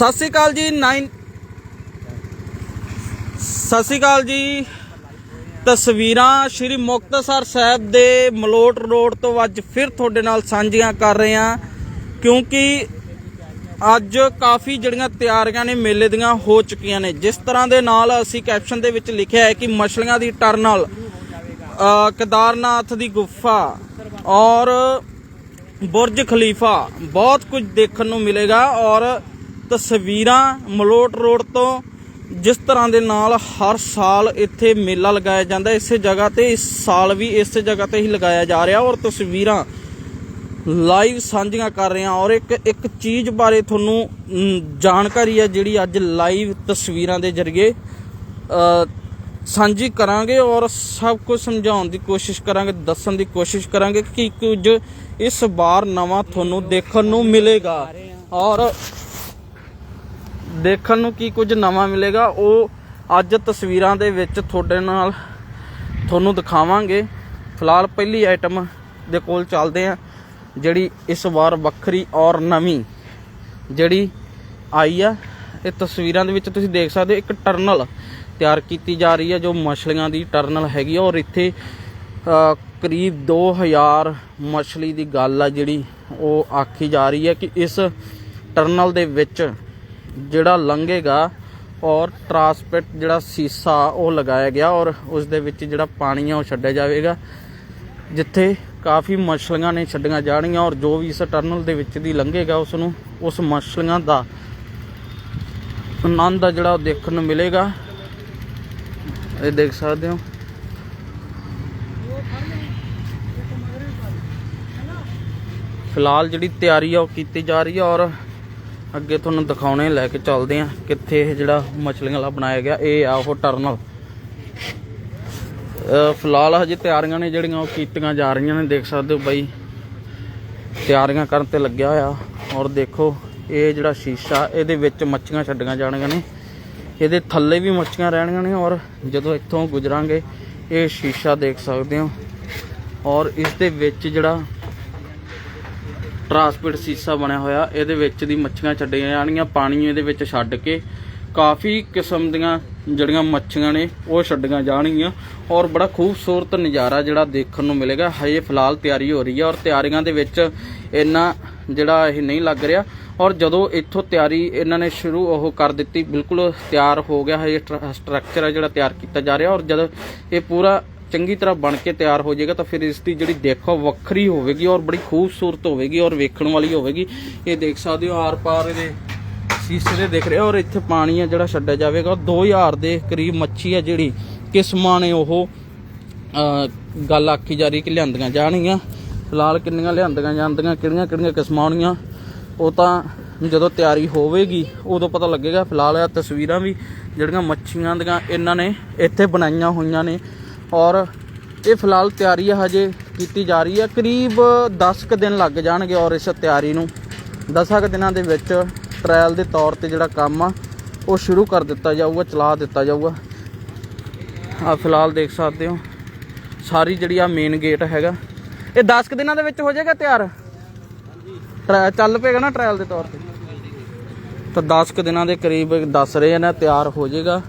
ਸਤਿ ਸ਼੍ਰੀ ਅਕਾਲ ਜੀ 9 ਸਤਿ ਸ਼੍ਰੀ ਅਕਾਲ ਜੀ। ਤਸਵੀਰਾਂ ਸ਼੍ਰੀ ਮੁਕਤਸਰ ਸਾਹਿਬ ਦੇ ਮਲੋਟ ਰੋਡ ਤੋਂ ਅੱਜ ਫਿਰ ਤੁਹਾਡੇ ਨਾਲ ਸਾਂਝੀਆਂ ਕਰ ਰਹੇ ਹਾਂ, ਕਿਉਂਕਿ ਅੱਜ ਕਾਫੀ ਜਿਹੜੀਆਂ ਤਿਆਰੀਆਂ ਨੇ ਮੇਲੇ ਦੀਆਂ ਹੋ ਚੁੱਕੀਆਂ ਨੇ। ਜਿਸ ਤਰ੍ਹਾਂ ਦੇ ਨਾਲ ਅਸੀਂ ਕੈਪਸ਼ਨ ਦੇ ਵਿੱਚ ਲਿਖਿਆ ਹੈ ਕਿ ਮਛਲੀਆਂ ਦੀ ਟਰਨਲ ਕੇਦਾਰਨਾਥ ਦੀ ਗੁਫਾ ਔਰ ਬੁਰਜ ਖਲੀਫਾ, ਬਹੁਤ ਕੁਝ ਦੇਖਣ ਨੂੰ ਮਿਲੇਗਾ ਔਰ ਤਸਵੀਰਾਂ ਮਲੋਟ ਰੋਡ ਤੋਂ ਜਿਸ ਤਰ੍ਹਾਂ ਦੇ ਨਾਲ ਹਰ ਸਾਲ ਇੱਥੇ ਮੇਲਾ ਲਗਾਇਆ ਜਾਂਦਾ। ਇਸੇ ਜਗ੍ਹਾ ਤੇ ਇਸ ਸਾਲ ਵੀ ਇਸੇ ਜਗ੍ਹਾ ਤੇ ਹੀ ਲਗਾਇਆ ਜਾ ਰਿਹਾ ਔਰ ਤਸਵੀਰਾਂ ਲਾਈਵ ਸਾਂਝੀਆਂ ਕਰ ਰਹੇ ਹਾਂ ਔਰ ਇੱਕ ਇੱਕ ਚੀਜ਼ ਬਾਰੇ ਤੁਹਾਨੂੰ ਜਾਣਕਾਰੀ ਹੈ ਜਿਹੜੀ ਅੱਜ ਲਾਈਵ ਤਸਵੀਰਾਂ ਦੇ ਜ਼ਰੀਏ ਸਾਂਝੀ ਕਰਾਂਗੇ ਔਰ ਸਭ ਕੁਝ ਸਮਝਾਉਣ ਦੀ ਕੋਸ਼ਿਸ਼ ਕਰਾਂਗੇ, ਦੱਸਣ ਦੀ ਕੋਸ਼ਿਸ਼ ਕਰਾਂਗੇ ਕਿ ਕੁਝ ਇਸ ਵਾਰ ਨਵਾਂ ਤੁਹਾਨੂੰ ਦੇਖਣ ਨੂੰ ਮਿਲੇਗਾ। ਔਰ ਦੇਖਣ ਨੂੰ ਕੀ ਕੁਝ ਨਵਾਂ ਮਿਲੇਗਾ ਉਹ ਅੱਜ ਤਸਵੀਰਾਂ ਦੇ ਵਿੱਚ ਤੁਹਾਡੇ ਨਾਲ ਤੁਹਾਨੂੰ ਦਿਖਾਵਾਂਗੇ। ਫਿਲਹਾਲ ਪਹਿਲੀ ਆਈਟਮ ਦੇ ਕੋਲ ਚੱਲਦੇ ਆ ਜਿਹੜੀ ਇਸ ਵਾਰ ਵੱਖਰੀ ਔਰ ਨਵੀਂ ਜਿਹੜੀ ਆਈ ਆ। ਇਹ ਤਸਵੀਰਾਂ ਦੇ ਵਿੱਚ ਤੁਸੀਂ ਦੇਖ ਸਕਦੇ ਹੋ ਇੱਕ ਟਰਨਲ ਤਿਆਰ ਕੀਤੀ ਜਾ ਰਹੀ ਹੈ ਜੋ ਮਛਲੀਆਂ ਦੀ ਟਰਨਲ ਹੈਗੀ ਆ। ਔਰ ਇੱਥੇ ਅ, ਕਰੀਬ 2000 ਮਛਲੀ ਦੀ ਗੱਲ ਆ ਜਿਹੜੀ ਉਹ ਆਖੀ ਜਾ ਰਹੀ ਹੈ ਕਿ ਇਸ ਟਰਨਲ ਦੇ ਵਿੱਚ ਜਿਹੜਾ ਲੰਘੇਗਾ ਔਰ ਟਰਾਂਸਪੇਟ ਜਿਹੜਾ ਸੀਸਾ ਉਹ ਲਗਾਇਆ ਗਿਆ ਔਰ ਉਸ ਦੇ ਵਿੱਚ ਜਿਹੜਾ ਪਾਣੀ ਆ ਉਹ ਛੱਡਿਆ ਜਾਵੇਗਾ, ਜਿੱਥੇ ਕਾਫੀ ਮਛਲੀਆਂ ਨੇ ਛੱਡੀਆਂ ਜਾਣਗੀਆਂ ਔਰ ਜੋ ਵੀ ਇਸ ਟਰਨਲ ਦੇ ਵਿੱਚ ਦੀ ਲੰਘੇਗਾ ਉਸ ਨੂੰ ਉਸ ਮਛਲੀਆਂ ਦਾ ਆਨੰਦ ਆ ਜਿਹੜਾ ਉਹ ਦੇਖਣ ਨੂੰ ਮਿਲੇਗਾ। ਇਹ ਦੇਖ ਸਕਦੇ ਹੋ। ਫਿਲਹਾਲ ਜਿਹੜੀ ਤਿਆਰੀ ਆ ਉਹ ਕੀਤੀ ਜਾ ਰਹੀ ਆ ਔਰ ਅੱਗੇ ਤੁਹਾਨੂੰ ਦਿਖਾਉਣੇ, ਲੈ ਕੇ ਚੱਲਦੇ ਆ ਕਿੱਥੇ ਇਹ ਜਿਹੜਾ ਮਛਲੀਆਂ ਵਾਲਾ ਬਣਾਇਆ ਗਿਆ, ਇਹ ਆ ਉਹ ਟਰਨਲ। ਫਿਲਹਾਲ ਹਜੇ ਤਿਆਰੀਆਂ ਨੇ ਜਿਹੜੀਆਂ, ਉਹ ਕੀਤੀਆਂ ਜਾ ਰਹੀਆਂ ਨੇ, ਦੇਖ ਸਕਦੇ ਹੋ ਬਾਈ। ਤਿਆਰੀਆਂ ਕਰਨ ਤੇ ਲੱਗਿਆ ਹੋਇਆ, ਔਰ ਦੇਖੋ, ਇਹ ਜਿਹੜਾ ਸ਼ੀਸ਼ਾ, ਇਹਦੇ ਵਿੱਚ ਮੱਛੀਆਂ ਛੱਡੀਆਂ ਜਾਣਗੀਆਂ ਨੇ। ਇਹਦੇ ਥੱਲੇ ਵੀ ਮੱਛੀਆਂ ਰਹਿਣਗੀਆਂ ਨੇ, ਔਰ ਜਦੋਂ ਇੱਥੋਂ ਗੁਜ਼ਰਾਂਗੇ, ਇਹ ਸ਼ੀਸ਼ਾ ਦੇਖ ਸਕਦੇ ਹੋ। ਔਰ ਇਸ ਦੇ ਵਿੱਚ ਜਿਹੜਾ ਟਰਾਂਸਪੋਰਟ ਸੀਸਾ ਬਣਿਆ ਹੋਇਆ। ਇਹਦੇ ਵਿੱਚ ਦੀ ਮੱਛੀਆਂ ਛੱਡੀਆਂ ਜਾਣਗੀਆਂ। ਪਾਣੀ ਇਹਦੇ ਵਿੱਚ ਛੱਡ ਕੇ ਕਾਫੀ ਕਿਸਮ ਦੀਆਂ ਜਿਹੜੀਆਂ ਮੱਛੀਆਂ ਨੇ, ਉਹ ਛੱਡੀਆਂ ਜਾਣਗੀਆਂ। ਔਰ ਬੜਾ ਖੂਬਸੂਰਤ ਨਜ਼ਾਰਾ ਜਿਹੜਾ ਦੇਖਣ ਨੂੰ ਮਿਲੇਗਾ। ਹਜੇ ਫਿਲਹਾਲ ਤਿਆਰੀ ਹੋ ਰਹੀ ਹੈ ਔਰ ਤਿਆਰੀਆਂ ਦੇ ਵਿੱਚ ਇੰਨਾ ਜਿਹੜਾ ਇਹ ਨਹੀਂ ਲੱਗ ਰਿਹਾ। ਔਰ ਜਦੋਂ ਇੱਥੋਂ ਤਿਆਰੀ ਇਹਨਾਂ ਨੇ ਸ਼ੁਰੂ ਉਹ ਕਰ ਦਿੱਤੀ, ਬਿਲਕੁਲ ਤਿਆਰ ਹੋ ਗਿਆ। ਹਜੇ ਸਟਰਕਚਰ ਹੈ ਜਿਹੜਾ ਤਿਆਰ ਕੀਤਾ ਜਾ ਰਿਹਾ। ਔਰ ਜਦ ਇਹ ਪੂਰਾ ਚੰਗੀ ਤਰ੍ਹਾਂ ਬਣ ਕੇ ਤਿਆਰ ਹੋ ਜਾਏਗਾ ਤਾਂ ਫਿਰ ਇਸ ਦੀ ਜਿਹੜੀ ਦੇਖੋ ਵੱਖਰੀ ਹੋਵੇਗੀ ਔਰ ਬੜੀ ਖੂਬਸੂਰਤ ਹੋਵੇਗੀ ਔਰ ਵੇਖਣ ਵਾਲੀ ਹੋਵੇਗੀ। ਇਹ ਦੇਖ ਸਕਦੇ ਹੋ ਆਰ ਪਾਰ ਇਹਦੇ ਸ਼ੀਸ਼ੇ ਦੇ ਦਿਖ ਰਿਹਾ ਔਰ ਇੱਥੇ ਪਾਣੀ ਆ ਜਿਹੜਾ ਛੱਡਿਆ ਜਾਵੇਗਾ। 2000 ਦੇ ਕਰੀਬ ਮੱਛੀ ਆ ਜਿਹੜੀ ਕਿਸਮਾਂ ਨੇ ਉਹ ਗੱਲ ਆਖੀ ਜਾ ਰਹੀ ਕਿ ਲਿਆਂਦੀਆਂ ਜਾਣਗੀਆਂ। ਫਿਲਹਾਲ ਕਿੰਨੀਆਂ ਲਿਆਂਦੀਆਂ ਜਾਂਦੀਆਂ, ਕਿਹੜੀਆਂ ਕਿਹੜੀਆਂ ਕਿਸਮਾਂ ਆਉਣਗੀਆਂ ਉਹ ਤਾਂ ਜਦੋਂ ਤਿਆਰੀ ਹੋਵੇਗੀ ਉਦੋਂ ਪਤਾ ਲੱਗੇਗਾ। ਫਿਲਹਾਲ ਇਹ ਤਸਵੀਰਾਂ ਵੀ ਜਿਹੜੀਆਂ ਮੱਛੀਆਂ ਦੀਆਂ ਇਹਨਾਂ ਨੇ ਇੱਥੇ ਬਣਾਈਆਂ ਹੋਈਆਂ ਨੇ। ਔਰ ਇਹ ਫਿਲਹਾਲ ਤਿਆਰੀ ਆ ਹਜੇ ਕੀਤੀ ਜਾ ਰਹੀ ਹੈ ਕਰੀਬ 10 ਕੁ ਦਿਨ ਲੱਗ ਜਾਣਗੇ ਔਰ ਇਸ ਤਿਆਰੀ ਨੂੰ। 10 ਕੁ ਦਿਨਾਂ ਦੇ ਵਿੱਚ ਟ੍ਰਾਇਲ ਦੇ ਤੌਰ ਤੇ ਜਿਹੜਾ ਕੰਮ ਆ, ਉਹ ਸ਼ੁਰੂ ਕਰ ਦਿੱਤਾ ਜਾਊਗਾ, ਚਲਾ ਦਿੱਤਾ ਜਾਊਗਾ। ਆ ਫਿਲਹਾਲ ਦੇਖ ਸਕਦੇ ਹੋ, ਸਾਰੀ ਜਿਹੜੀ ਆ ਮੇਨ ਗੇਟ ਹੈਗਾ। ਇਹ 10 ਕੁ ਦਿਨਾਂ ਦੇ ਵਿੱਚ ਹੋ ਜਾਏਗਾ ਤਿਆਰ? ਟਰਾ- ਚੱਲ ਪਏਗਾ ਨਾ ਟ੍ਰਾਇਲ ਦੇ ਤੌਰ ਤੇ? ਤਾਂ 10 ਕੁ ਦਿਨਾਂ ਦੇ ਕਰੀਬ ਦੱਸ ਰਹੇ ਨੇ, ਤਿਆਰ ਹੋ ਜਾਏਗਾ।